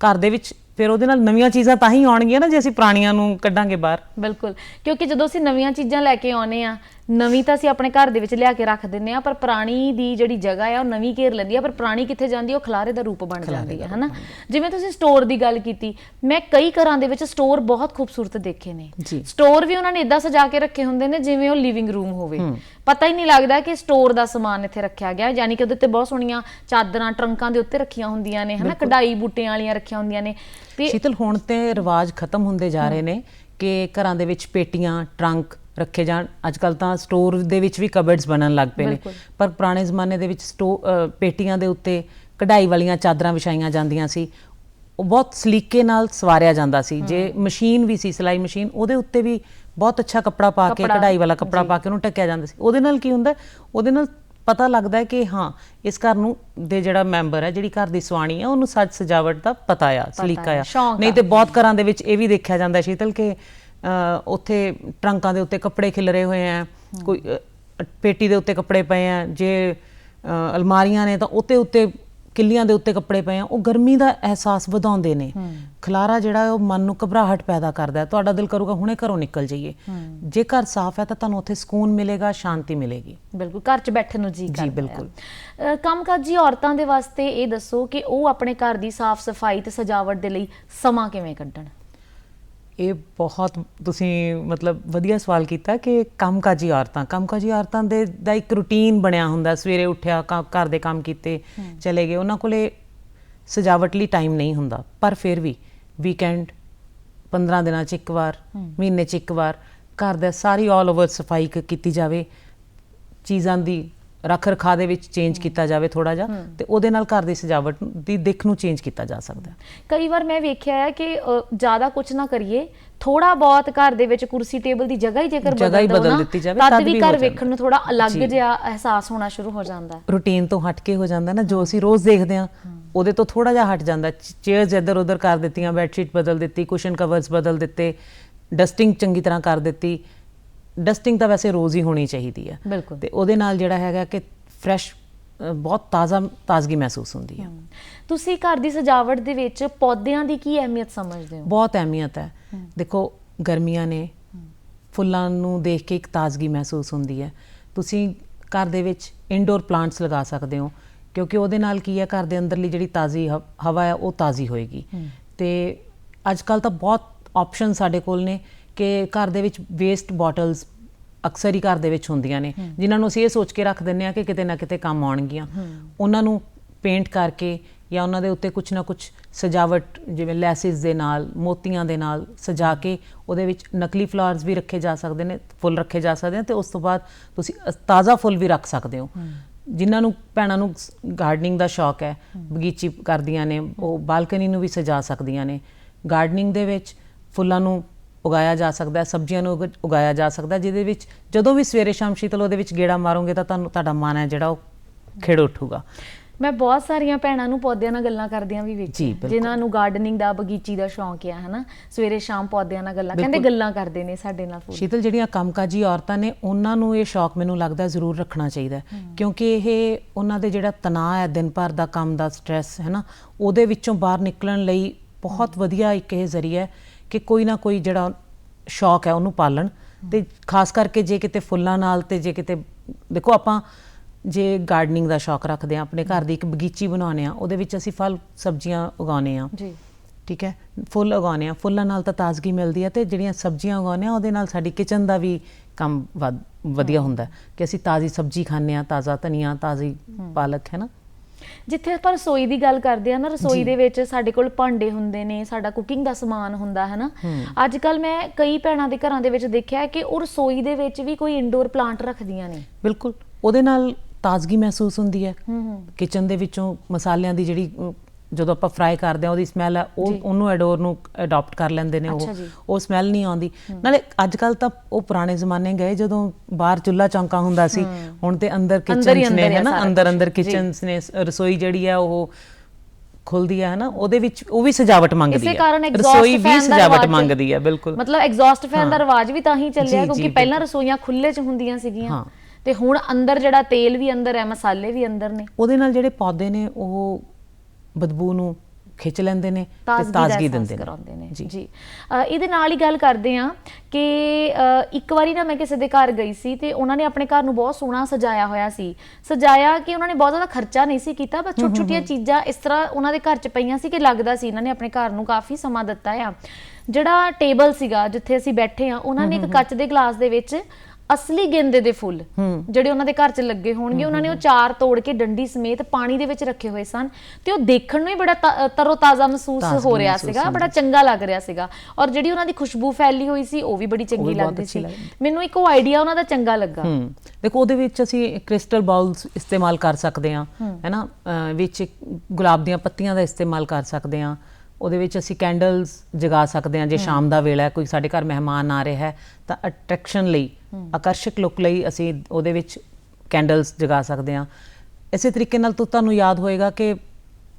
B: ਘਰ ਦੇ ਵਿੱਚ ਫਿਰ ਉਹਦੇ ਨਾਲ ਨਵੀਆਂ ਚੀਜ਼ਾਂ ਤਾਂ ਹੀ ਆਉਣਗੀਆਂ ਨਾ ਜੇ ਅਸੀਂ ਪੁਰਾਣੀਆਂ ਨੂੰ ਕੱਢਾਂਗੇ ਬਾਹਰ।
A: ਬਿਲਕੁਲ ਕਿਉਂਕਿ ਜਦੋਂ ਅਸੀਂ ਨਵੀਆਂ ਚੀਜ਼ਾਂ ਲੈ ਕੇ ਆਉਨੇ ਆ ਨਵੀਂ ਤਾਂ ਅਸੀਂ ਆਪਣੇ ਘਰ ਦੇ ਵਿੱਚ ਲਿਆ ਕੇ ਰੱਖ ਦਿੰਨੇ ਆ ਪਰ ਪੁਰਾਣੀ ਦੀ ਜਿਹੜੀ ਜਗ੍ਹਾ ਆ ਉਹ ਨਵੀਂ ਘੇਰ ਲੈਂਦੀ ਆ ਪਰ ਪੁਰਾਣੀ ਕਿੱਥੇ ਜਾਂਦੀ ਆ, ਉਹ ਖਲਾਰੇ ਦਾ ਰੂਪ ਬਣ ਜਾਂਦੀ ਹੈ ਹਨਾ? ਜਿਵੇਂ ਤੁਸੀਂ ਸਟੋਰ ਦੀ ਗੱਲ ਕੀਤੀ ਮੈਂ ਕਈ ਘਰਾਂ ਦੇ ਵਿੱਚ ਸਟੋਰ ਬਹੁਤ ਖੂਬਸੂਰਤ ਦੇਖੇ ਨੇ। ਸਟੋਰ ਵੀ ਉਹਨਾਂ ਨੇ ਇਦਾਂ ਸਜਾ ਕੇ ਰੱਖੇ ਹੁੰਦੇ ਨੇ ਜਿਵੇਂ ਉਹ ਲਿਵਿੰਗ ਰੂਮ ਹੋਵੇ। ਪਤਾ ਹੀ ਨਹੀਂ ਲੱਗਦਾ ਕਿ ਸਟੋਰ ਦਾ ਸਮਾਨ ਇੱਥੇ ਰੱਖਿਆ ਗਿਆ ਯਾਨੀ ਕਿ ਉਹਦੇ ਤੇ ਬਹੁਤ ਸੋਹਣੀਆਂ ਚਾਦਰਾਂ ਟਰੰਕਾਂ ਦੇ ਉੱਤੇ ਰੱਖੀਆਂ ਹੁੰਦੀਆਂ ਨੇ ਹਨਾ? ਕਢਾਈ ਬੂਟਿਆਂ ਵਾਲੀਆਂ ਰੱਖੀਆਂ ਹੁੰਦੀਆਂ ਨੇ। ਤੇ
B: ਸ਼ੀਤਲ ਹੁਣ ਤੇ ਰਿਵਾਜ ਖਤਮ ਹੁੰਦੇ ਜਾ ਰਹੇ ਨੇ ਕਿ ਘਰਾਂ ਦੇ ਵਿੱਚ ਪੇਟੀਆਂ ਟਰੰਕ ਰੱਖੇ ਜਾਣ। ਅੱਜ ਕੱਲ ਤਾਂ ਸਟੋਰ ਦੇ ਵਿੱਚ ਵੀ ਕਬਰਡਸ ਬਣਨ ਲੱਗ ਪਏ ਨੇ। ਪਰ ਪੁਰਾਣੇ ਜ਼ਮਾਨੇ ਦੇ ਵਿੱਚ ਸਟੋ ਪੇਟੀਆਂ ਦੇ ਉੱਤੇ ਕਢਾਈ ਵਾਲੀਆਂ ਚਾਦਰਾਂ ਵਿਛਾਈਆਂ ਜਾਂਦੀਆਂ ਸੀ। ਉਹ ਬਹੁਤ ਸਲੀਕੇ ਨਾਲ ਸਵਾਰਿਆ ਜਾਂਦਾ ਸੀ। ਜੇ ਮਸ਼ੀਨ ਵੀ ਸੀ ਸਿਲਾਈ ਮਸ਼ੀਨ ਉਹਦੇ ਉੱਤੇ ਵੀ ਬਹੁਤ ਅੱਛਾ ਕੱਪੜਾ ਪਾ ਕੇ ਕਢਾਈ ਵਾਲਾ ਕੱਪੜਾ ਪਾ ਕੇ ਉਹਨੂੰ ਢੱਕਿਆ ਜਾਂਦਾ ਸੀ। ਉਹਦੇ ਨਾਲ ਕੀ ਹੁੰਦਾ? ਉਹਦੇ ਨਾਲ ਪਤਾ ਲੱਗਦਾ ਹੈ ਕਿ ਹਾਂ ਇਸ ਘਰ ਨੂੰ ਦੇ ਜਿਹੜਾ ਮੈਂਬਰ ਹੈ ਜਿਹੜੀ ਘਰ ਦੀ ਸਵਾਣੀ ਹੈ ਉਹਨੂੰ ਸੱਜ ਸਜਾਵਟ ਦਾ ਪਤਾ ਆ ਸਲੀਕਾ ਆ ਨਹੀਂ। ਤੇ ਬਹੁਤ ਘਰਾਂ ਦੇ ਵਿੱਚ ਇਹ ਵੀ ਦੇਖਿਆ ਜਾਂਦਾ ਸ਼ੀਤਲ ਕਿ ਉੱਥੇ ਟਰੰਕਾਂ ਦੇ ਉੱਤੇ ਕੱਪੜੇ ਖਿਲਰੇ ਹੋਏ ਆ ਕੋਈ ਪੇਟੀ ਦੇ ਉੱਤੇ ਕੱਪੜੇ ਪਏ ਆ ਜੇ ਅਲਮਾਰੀਆਂ ਨੇ ਤਾਂ ਉੱਤੇ ਉੱਤੇ ਕਿੱਲੀਆਂ ਦੇ ਉੱਤੇ ਕੱਪੜੇ ਪਏ ਆ ਉਹ ਗਰਮੀ ਦਾ ਅਹਿਸਾਸ ਵਧਾਉਂਦੇ ਨੇ। ਖਲਾਰਾ ਜਿਹੜਾ ਉਹ ਮਨ ਨੂੰ ਘਬਰਾਹਟ ਪੈਦਾ ਕਰਦਾ ਤੁਹਾਡਾ ਦਿਲ ਕਰੂਗਾ ਹੁਣੇ ਘਰੋਂ ਨਿਕਲ ਜਾਈਏ। ਜੇ ਘਰ ਸਾਫ਼ ਹੈ ਤਾਂ ਤੁਹਾਨੂੰ ਉੱਥੇ ਸਕੂਨ ਮਿਲੇਗਾ ਸ਼ਾਂਤੀ ਮਿਲੇਗੀ।
A: ਬਿਲਕੁਲ ਘਰ 'ਚ ਬੈਠਣ ਨੂੰ ਜੀ ਕਰਦਾ
B: ਬਿਲਕੁਲ।
A: ਹੈ। ਅ, ਕੰਮਕਾਜੀ ਔਰਤਾਂ ਦੇ ਵਾਸਤੇ ਇਹ ਦੱਸੋ ਕਿ ਉਹ ਆਪਣੇ ਘਰ ਦੀ ਸਾਫ਼ ਸਫ਼ਾਈ ਤੇ ਸਜਾਵਟ ਦੇ ਲਈ ਸਮਾਂ ਕਿਵੇਂ ਕੱਢਣ?
B: ਇਹ ਬਹੁਤ ਤੁਸੀਂ ਮਤਲਬ ਵਧੀਆ ਸਵਾਲ ਕੀਤਾ ਕਿ ਕੰਮਕਾਜੀ ਔਰਤਾਂ ਕੰਮਕਾਜੀ ਔਰਤਾਂ ਦੇ ਦਾ ਇੱਕ ਰੁਟੀਨ ਬਣਿਆ ਹੁੰਦਾ ਸਵੇਰੇ ਉੱਠਿਆ ਘਰ ਦੇ ਕੰਮ ਕੀਤੇ ਚਲੇ ਗਏ ਉਹਨਾਂ ਕੋਲੇ ਸਜਾਵਟ ਲਈ ਟਾਈਮ ਨਹੀਂ ਹੁੰਦਾ ਪਰ ਫਿਰ ਵੀ ਵੀਕਐਂਡ 15 ਦਿਨਾਂ 'ਚ ਇੱਕ ਵਾਰ ਮਹੀਨੇ 'ਚ ਇੱਕ ਵਾਰ ਘਰ ਦਾ ਸਾਰੀ ਆਲ ਓਵਰ ਸਫ਼ਾਈ ਕ- ਕੀਤੀ ਜਾਵੇ ਚੀਜ਼ਾਂ ਦੀ ਰੱਖ ਰਖਾ ਦੇ ਵਿੱਚ ਚੇਂਜ ਕੀਤਾ ਜਾਵੇ ਥੋੜਾ ਜਿਹਾ ਤੇ ਉਹਦੇ ਨਾਲ ਘਰ ਦੀ ਸਜਾਵਟ ਦੀ ਦਿੱਖ ਨੂੰ ਚੇਂਜ ਕੀਤਾ ਜਾ ਸਕਦਾ
A: ਕਈ ਵਾਰ ਮੈਂ ਵੇਖਿਆ ਹੈ ਕਿ ਜ਼ਿਆਦਾ ਕੁਝ ਨਾ ਕਰੀਏ ਥੋੜਾ ਬਹੁਤ ਘਰ ਦੇ ਵਿੱਚ ਕੁਰਸੀ ਟੇਬਲ ਦੀ ਜਗ੍ਹਾ ਹੀ ਜੇਕਰ ਬਦਲ
B: ਦਿੱਤੀ ਜਾਵੇ,
A: ਤਦ ਵੀ ਘਰ। ਵੇਖਣ ਨੂੰ ਥੋੜਾ ਅਲੱਗ। ਜਿਹਾ ਅਹਿਸਾਸ ਹੋਣਾ ਸ਼ੁਰੂ ਹੋ ਜਾਂਦਾ ਹੈ।
B: ਰੂਟੀਨ ਤੋਂ ਹਟ ਕੇ ਹੋ ਜਾਂਦਾ ਨਾ ਜੋ ਅਸੀਂ ਰੋਜ਼ ਦੇਖਦੇ ਆ ਉਹਦੇ ਤੋਂ ਥੋੜਾ ਜਿਹਾ ਹਟ ਜਾਂਦਾ। ਚੇਅਰਸ ਇੱਧਰ ਉੱਧਰ ਕਰ ਦਿੱਤੀਆਂ ਬੈੱਡਸ਼ੀਟ ਬਦਲ ਦਿੱਤੀ ਕੁਸ਼ਨ ਕਵਰਸ ਬਦਲ ਦਿੱਤੇ ਡਸਟਿੰਗ ਚੰਗੀ ਤਰ੍ਹਾਂ ਕਰ ਦਿੱਤੀ ਡਸਟਿੰਗ ਤਾਂ ਵੈਸੇ ਰੋਜ਼ ਹੀ ਹੋਣੀ ਚਾਹੀਦੀ ਹੈ।
A: ਬਿਲਕੁਲ।
B: ਤੇ ਉਹਦੇ ਨਾਲ ਜਿਹੜਾ ਹੈਗਾ ਕਿ ਫਰੈਸ਼ ਬਹੁਤ ਤਾਜ਼ਾ ਤਾਜ਼ਗੀ ਮਹਿਸੂਸ ਹੁੰਦੀ ਹੈ।
A: ਤੁਸੀਂ ਘਰ ਦੀ ਸਜਾਵਟ ਦੇ ਵਿੱਚ ਪੌਦਿਆਂ ਦੀ ਕੀ ਅਹਿਮੀਅਤ ਸਮਝਦੇ ਹੋ?
B: ਬਹੁਤ ਅਹਿਮੀਅਤ ਹੈ। ਦੇਖੋ ਗਰਮੀਆਂ ਨੇ ਫੁੱਲਾਂ ਨੂੰ ਦੇਖ ਕੇ ਇੱਕ ਤਾਜ਼ਗੀ ਮਹਿਸੂਸ ਹੁੰਦੀ ਹੈ। ਤੁਸੀਂ ਘਰ ਦੇ ਵਿੱਚ ਇਨਡੋਰ ਪਲਾਂਟਸ ਲਗਾ ਸਕਦੇ ਹੋ ਕਿਉਂਕਿ ਉਹਦੇ ਨਾਲ ਕੀ ਹੈ ਘਰ ਦੇ ਅੰਦਰਲੀ ਜਿਹੜੀ ਤਾਜ਼ੀ ਹਵ- ਹਵਾ ਹੈ ਉਹ ਤਾਜ਼ੀ ਹੋਏਗੀ। ਤੇ ਅੱਜ ਕੱਲ ਤਾਂ ਬਹੁਤ ਆਪਸ਼ਨ ਸਾਡੇ ਕੋਲ ਨੇ। ਕਿ ਘਰ ਦੇ ਵਿੱਚ ਵੇਸਟ ਬੋਟਲਸ ਅਕਸਰ ਹੀ ਘਰ ਦੇ ਵਿੱਚ ਹੁੰਦੀਆਂ ਨੇ। ਜਿਨ੍ਹਾਂ ਨੂੰ ਅਸੀਂ ਇਹ ਸੋਚ ਕੇ ਰੱਖ ਦਿੰਨੇ ਆ ਕਿ ਕਿਤੇ ਨਾ ਕਿਤੇ ਕੰਮ ਆਉਣਗੀਆਂ। ਉਹਨਾਂ ਨੂੰ ਪੇਂਟ ਕਰਕੇ ਜਾਂ ਉਹਨਾਂ ਦੇ ਉੱਤੇ ਕੁਝ ਨਾ ਕੁਝ ਸਜਾਵਟ ਜਿਵੇਂ ਲੈਸਿਸ ਦੇ ਨਾਲ ਮੋਤੀਆਂ ਦੇ ਨਾਲ ਸਜਾ ਕੇ ਉਹਦੇ ਵਿੱਚ ਨਕਲੀ ਫਲਾਵਰਸ ਵੀ ਰੱਖੇ ਜਾ ਸਕਦੇ ਨੇ ਫੁੱਲ ਰੱਖੇ ਜਾ ਸਕਦੇ ਨੇ ਤੇ ਉਸ ਤੋਂ ਬਾਅਦ ਤੁਸੀਂ ਤਾਜ਼ਾ ਫੁੱਲ ਵੀ ਰੱਖ ਸਕਦੇ ਹੋ। ਜਿਨ੍ਹਾਂ ਨੂੰ ਭੈਣਾਂ ਨੂੰ ਗਾਰਡਨਿੰਗ ਦਾ ਸ਼ੌਕ ਹੈ ਬਗੀਚੀ ਕਰਦੀਆਂ ਨੇ ਉਹ ਬਾਲਕਨੀ ਨੂੰ ਵੀ ਸਜਾ ਸਕਦੀਆਂ ਨੇ। ਗਾਰਡਨਿੰਗ ਦੇ ਵਿੱਚ ਫੁੱਲਾਂ ਨੂੰ ਉਗਾਇਆ ਜਾ ਸਕਦਾ ਹੈ ਸਬਜ਼ੀਆਂ ਨੂੰ ਉਗ- ਉਗਾਇਆ ਜਾ ਸਕਦਾ ਹੈ, ਜਿਹਦੇ ਵਿੱਚ ਜਦੋਂ ਵੀ ਸਵੇਰੇ ਸ਼ਾਮ ਸ਼ੀਤਲ ਉਹਦੇ ਵਿੱਚ ਗੇੜਾ ਮਾਰੋਗੇ ਤਾਂ ਤੁਹਾਨੂੰ ਤੁਹਾਡਾ ਮਨ ਹੈ ਜਿਹੜਾ ਉਹ ਖਿੜ ਉੱਠੂਗਾ।
A: ਮੈਂ ਬਹੁਤ ਸਾਰੀਆਂ ਭੈਣਾਂ ਨੂੰ ਪੌਦਿਆਂ ਨਾਲ ਗੱਲਾਂ ਕਰਦਿਆਂ ਵੀ
B: ਜੀ,
A: ਵੇਖੀ
B: ਬਿਲਕੁਲ।
A: ਜਿਨ੍ਹਾਂ ਨੂੰ ਗਾਰਡਨਿੰਗ ਦਾ ਬਗੀਚੀ ਦਾ ਸ਼ੌਂਕ ਹੈ ਹਨਾ? ਸਵੇਰੇ ਸ਼ਾਮ ਪੌਦਿਆਂ ਨਾਲ ਗੱਲਾਂ ਕਹਿੰਦੇ ਗੱਲਾਂ ਕਰਦੇ ਨੇ ਸਾਡੇ ਨਾਲ ਫੁੱਲ।
B: ਸ਼ੀਤਲ ਜਿਹੜੀਆਂ ਕੰਮਕਾਜੀ ਔਰਤਾਂ ਨੇ ਉਹਨਾਂ ਨੂੰ ਇਹ ਸ਼ੌਕ ਮੈਨੂੰ ਲੱਗਦਾ ਜ਼ਰੂਰ ਰੱਖਣਾ ਚਾਹੀਦਾ ਹੈ। ਕਿਉਂਕਿ ਇਹ ਉਹਨਾਂ ਦੇ ਜਿਹੜਾ ਤਣਾਅ ਹੈ ਦਿਨ ਭਰ ਦਾ ਕੰਮ ਦਾ ਸਟ੍ਰੈਸ ਹੈ ਨਾ ਉਹਦੇ ਵਿੱਚੋਂ ਬਾਹਰ ਨਿਕਲਣ ਲਈ ਬਹੁਤ ਵਧੀਆ ਇੱਕ ਇਹ ਜ਼ਰੀਆ ਹੈ ਕਿ ਕੋਈ ਨਾ ਕੋਈ ਜਿਹੜਾ ਸ਼ੌਕ ਹੈ ਉਹਨੂੰ ਪਾਲਣ। ਤੇ ਖਾਸ ਕਰਕੇ ਜੇ ਕਿਤੇ ਫੁੱਲਾਂ ਨਾਲ ਤੇ ਜੇ ਕਿਤੇ ਦੇਖੋ ਆਪਾਂ ਜੇ ਗਾਰਡਨਿੰਗ ਦਾ ਸ਼ੌਕ ਰੱਖਦੇ ਆ ਆਪਣੇ ਘਰ ਦੀ ਇੱਕ ਬਗੀਚੀ ਬਣਾਉਂਦੇ ਆ ਉਹਦੇ ਵਿੱਚ ਅਸੀਂ ਫਲ ਸਬਜ਼ੀਆਂ ਉਗਾਉਂਦੇ ਆ
A: ਜੀ।
B: ਠੀਕ ਹੈ? ਫੁੱਲ ਉਗਾਉਂਦੇ ਆ ਫੁੱਲਾਂ ਨਾਲ ਤਾਂ ਤਾਜ਼ਗੀ ਮਿਲਦੀ ਹੈ ਤੇ ਜਿਹੜੀਆਂ ਸਬਜ਼ੀਆਂ ਉਗਾਉਂਦੇ ਆ ਉਹਦੇ ਨਾਲ ਸਾਡੀ ਕਿਚਨ ਦਾ ਵੀ ਕੰਮ ਵਧ- ਵਧੀਆ ਹੁੰਦਾ ਕਿ ਅਸੀਂ ਤਾਜ਼ੀ ਸਬਜ਼ੀ ਖਾਂਦੇ ਆ ਤਾਜ਼ਾ ਧਨੀਆ ਤਾਜ਼ੀ ਪਾਲਕ ਹੈ ਨਾ?
A: ਜਿੱਥੇ ਆਪਾਂ ਰਸੋਈ ਦੀ ਗੱਲ ਕਰਦੇ ਆ ਨਾ ਰਸੋਈ ਦੇ ਵਿੱਚ ਸਾਡੇ ਕੋਲ ਭਾਂਡੇ ਹੁੰਦੇ ਨੇ ਸਾਡਾ ਕੁਕਿੰਗ ਦਾ ਸਮਾਨ ਹੁੰਦਾ ਹੈ। ਨਾ ਅੱਜ ਕੱਲ ਮੈਂ ਕਈ ਭੈਣਾਂ ਦੇ ਘਰਾਂ ਦੇ ਵਿੱਚ ਦੇਖਿਆ ਕਿ ਉਹ ਰਸੋਈ ਦੇ ਵਿੱਚ ਵੀ ਕੋਈ ਇਨਡੋਰ ਪਲਾਂਟ ਰੱਖਦੀਆਂ ਨੇ।
B: ਬਿਲਕੁਲ। ਉਹਦੇ ਨਾਲ ਤਾਜ਼ਗੀ ਮਹਿਸੂਸ ਹੁੰਦੀ ਹੈ।
A: ਹੂੰ ਹੂੰ।
B: ਕਿਚਨ ਦੇ ਵਿੱਚੋਂ ਮਸਾਲਿਆਂ ਦੀ ਜਿਹੜੀ ਜਦੋਂ ਆਪਾਂ ਫਰਾਈ ਕਰਦੇ ਆ ਉਹਦੀ ਸਮੈਲ ਹੈ ਉਹ ਉਹਨੂੰ ਐਡੋਰ ਨੂੰ ਅਡਾਪਟ ਕਰ ਲੈਂਦੇ ਨੇ ਉਹ। ਉਹ ਸਮੈਲ ਨਹੀਂ ਆਉਂਦੀ। ਨਾਲੇ ਅੱਜ ਕੱਲ ਤਾਂ ਉਹ ਪੁਰਾਣੇ ਜ਼ਮਾਨੇ ਗਏ ਜਦੋਂ ਬਾਹਰ ਚੁੱਲਾ ਚੌਂਕਾ ਹੁੰਦਾ ਸੀ। ਹੁਣ ਤੇ ਅੰਦਰ ਕਿਚਨਸ ਨੇ
A: ਹੈ
B: ਨਾ ਅੰਦਰ ਅੰਦਰ। ਕਿਚਨਸ ਨੇ ਰਸੋਈ ਜਿਹੜੀ ਹੈ ਉਹ ਖੁੱਲਦੀ ਹੈ ਨਾ ਉਹਦੇ ਵਿੱਚ ਉਹ ਵੀ ਸਜਾਵਟ ਮੰਗਦੀ ਹੈ। ਰਸੋਈ ਵੀ ਸਜਾਵਟ ਮੰਗਦੀ ਹੈ ਬਿਲਕੁਲ।
A: ਮਤਲਬ ਐਗਜ਼ੌਸਟ ਫੈਨ ਦਾ ਰਿਵਾਜ ਵੀ ਤਾਂ ਹੀ ਚੱਲਿਆ ਕਿਉਂਕਿ ਪਹਿਲਾਂ ਰਸੋਈਆਂ ਖੁੱਲੇ 'ਚ ਹੁੰਦੀਆਂ ਸੀਗੀਆਂ। ਤੇ ਹੁਣ ਅੰਦਰ ਜਿਹੜਾ ਤੇਲ ਵੀ ਅੰਦਰ ਹੈ ਮਸਾਲੇ ਵੀ ਅੰਦਰ ਨੇ।
B: ਉਹਦੇ ਨਾਲ ਜਿਹੜੇ ਪੌਦੇ ਨੇ ਉਹ ਬਦਬੂ ਨੂੰ ਖਿੱਚ ਲੈਂਦੇ ਨੇ ਤੇ
A: ਤਾਜ਼ਗੀ
B: ਦਿੰਦੇ
A: ਕਰਾਉਂਦੇ ਨੇ।
B: ਜੀ।
A: ਇਹਦੇ ਨਾਲ ਹੀ ਗੱਲ ਕਰਦੇ ਆ ਕਿ ਇੱਕ ਵਾਰੀ ਨਾ ਮੈਂ ਕਿਸੇ ਦੇ ਘਰ ਗਈ ਸੀ ਤੇ ਉਹਨਾਂ ਨੇ ਆਪਣੇ ਘਰ ਨੂੰ ਬਹੁਤ ਸੋਹਣਾ ਸਜਾਇਆ ਹੋਇਆ ਸੀ। ਸਜਾਇਆ ਕਿ ਉਹਨਾਂ ਨੇ ਬਹੁਤ ਜ਼ਿਆਦਾ ਖਰਚਾ ਨਹੀਂ ਸੀ ਕੀਤਾ ਬਸ ਛੋਟੀ ਛੋਟੀਆਂ ਚੀਜ਼ਾਂ ਇਸ ਤਰ੍ਹਾਂ ਉਹਨਾਂ ਦੇ ਘਰ 'ਚ ਪਈਆਂ ਸੀ ਕਿ ਲੱਗਦਾ ਸੀ ਇਹਨਾਂ ਨੇ ਆਪਣੇ ਘਰ ਨੂੰ ਕਾਫੀ ਸਮਾਂ ਦਿੱਤਾ ਆ। ਜਿਹੜਾ ਟੇਬਲ ਸੀਗਾ ਜਿੱਥੇ ਅਸੀਂ ਬੈਠੇ ਆ ਉਹਨਾਂ ਨੇ ਇੱਕ ਕੱਚ ਦੇ ਗਲਾਸ ਦੇ ਵਿੱਚ ਅਸਲੀ ਗੇਂਦੇ ਦੇ ਫੁੱਲ ਜਿਹੜੇ ਉਹਨਾਂ ਦੇ ਘਰ 'ਚ ਲੱਗੇ ਹੋਣਗੇ ਉਹਨਾਂ ਨੇ ਉਹ ਚਾਰ ਤੋੜ ਕੇ ਡੰਡੀ ਸਮੇਤ ਪਾਣੀ ਦੇ ਵਿੱਚ ਰੱਖੇ ਹੋਏ ਸਨ ਤੇ ਉਹ ਦੇਖਣ ਨੂੰ ਹੀ ਬੜਾ ਤਾ- ਤਰੋ-ਤਾਜ਼ਾ ਮਹਿਸੂਸ ਹੋ ਰਿਹਾ ਸੀਗਾ ਬੜਾ ਚੰਗਾ ਲੱਗ ਰਿਹਾ ਸੀਗਾ ਔਰ ਜਿਹੜੀ ਉਹਨਾਂ ਦੀ ਖੁਸ਼ਬੂ ਫੈਲੀ ਹੋਈ ਸੀ ਉਹ ਵੀ ਬੜੀ ਚੰਗੀ ਲੱਗਦੀ ਸੀ। ਮੈਨੂੰ ਇੱਕ ਉਹ ਆਈਡੀਆ ਉਹਨਾਂ ਦਾ ਚੰਗਾ ਲੱਗਾ।
B: ਦੇਖੋ ਉਹਦੇ ਵਿੱਚ ਅਸੀਂ ਕ੍ਰਿਸਟਲ ਬਾਉਲਸ ਇਸਤੇਮਾਲ ਕਰ ਸਕਦੇ ਹਾਂ ਹੈਨਾ ਵਿੱਚ ਗੁਲਾਬ ਦੀਆਂ ਪੱਤੀਆਂ ਦਾ ਇਸਤੇਮਾਲ ਕਰ ਸਕਦੇ ਹਾਂ ਉਹਦੇ ਵਿੱਚ ਅਸੀਂ ਕੈਂਡਲਸ ਜਗਾ ਸਕਦੇ ਹਾਂ ਜੇ ਸ਼ਾਮ ਦਾ ਵੇਲਾ ਹੈ ਕੋਈ ਸਾਡੇ ਘਰ ਮਹਿਮਾਨ ਆ ਰਿਹਾ ਹੈ ਤਾਂ ਅਟਰੈਕਸ਼ਨ ਲਈ ਆਕਰਸ਼ਕ ਲੁੱਕ ਲਈ ਅਸੀਂ ਉਹਦੇ ਵਿੱਚ ਕੈਂਡਲਸ ਜਗਾ ਸਕਦੇ ਹਾਂ। ਇਸੇ ਤਰੀਕੇ ਨਾਲ ਤੁ- ਤੁਹਾਨੂੰ ਯਾਦ ਹੋਏਗਾ ਕਿ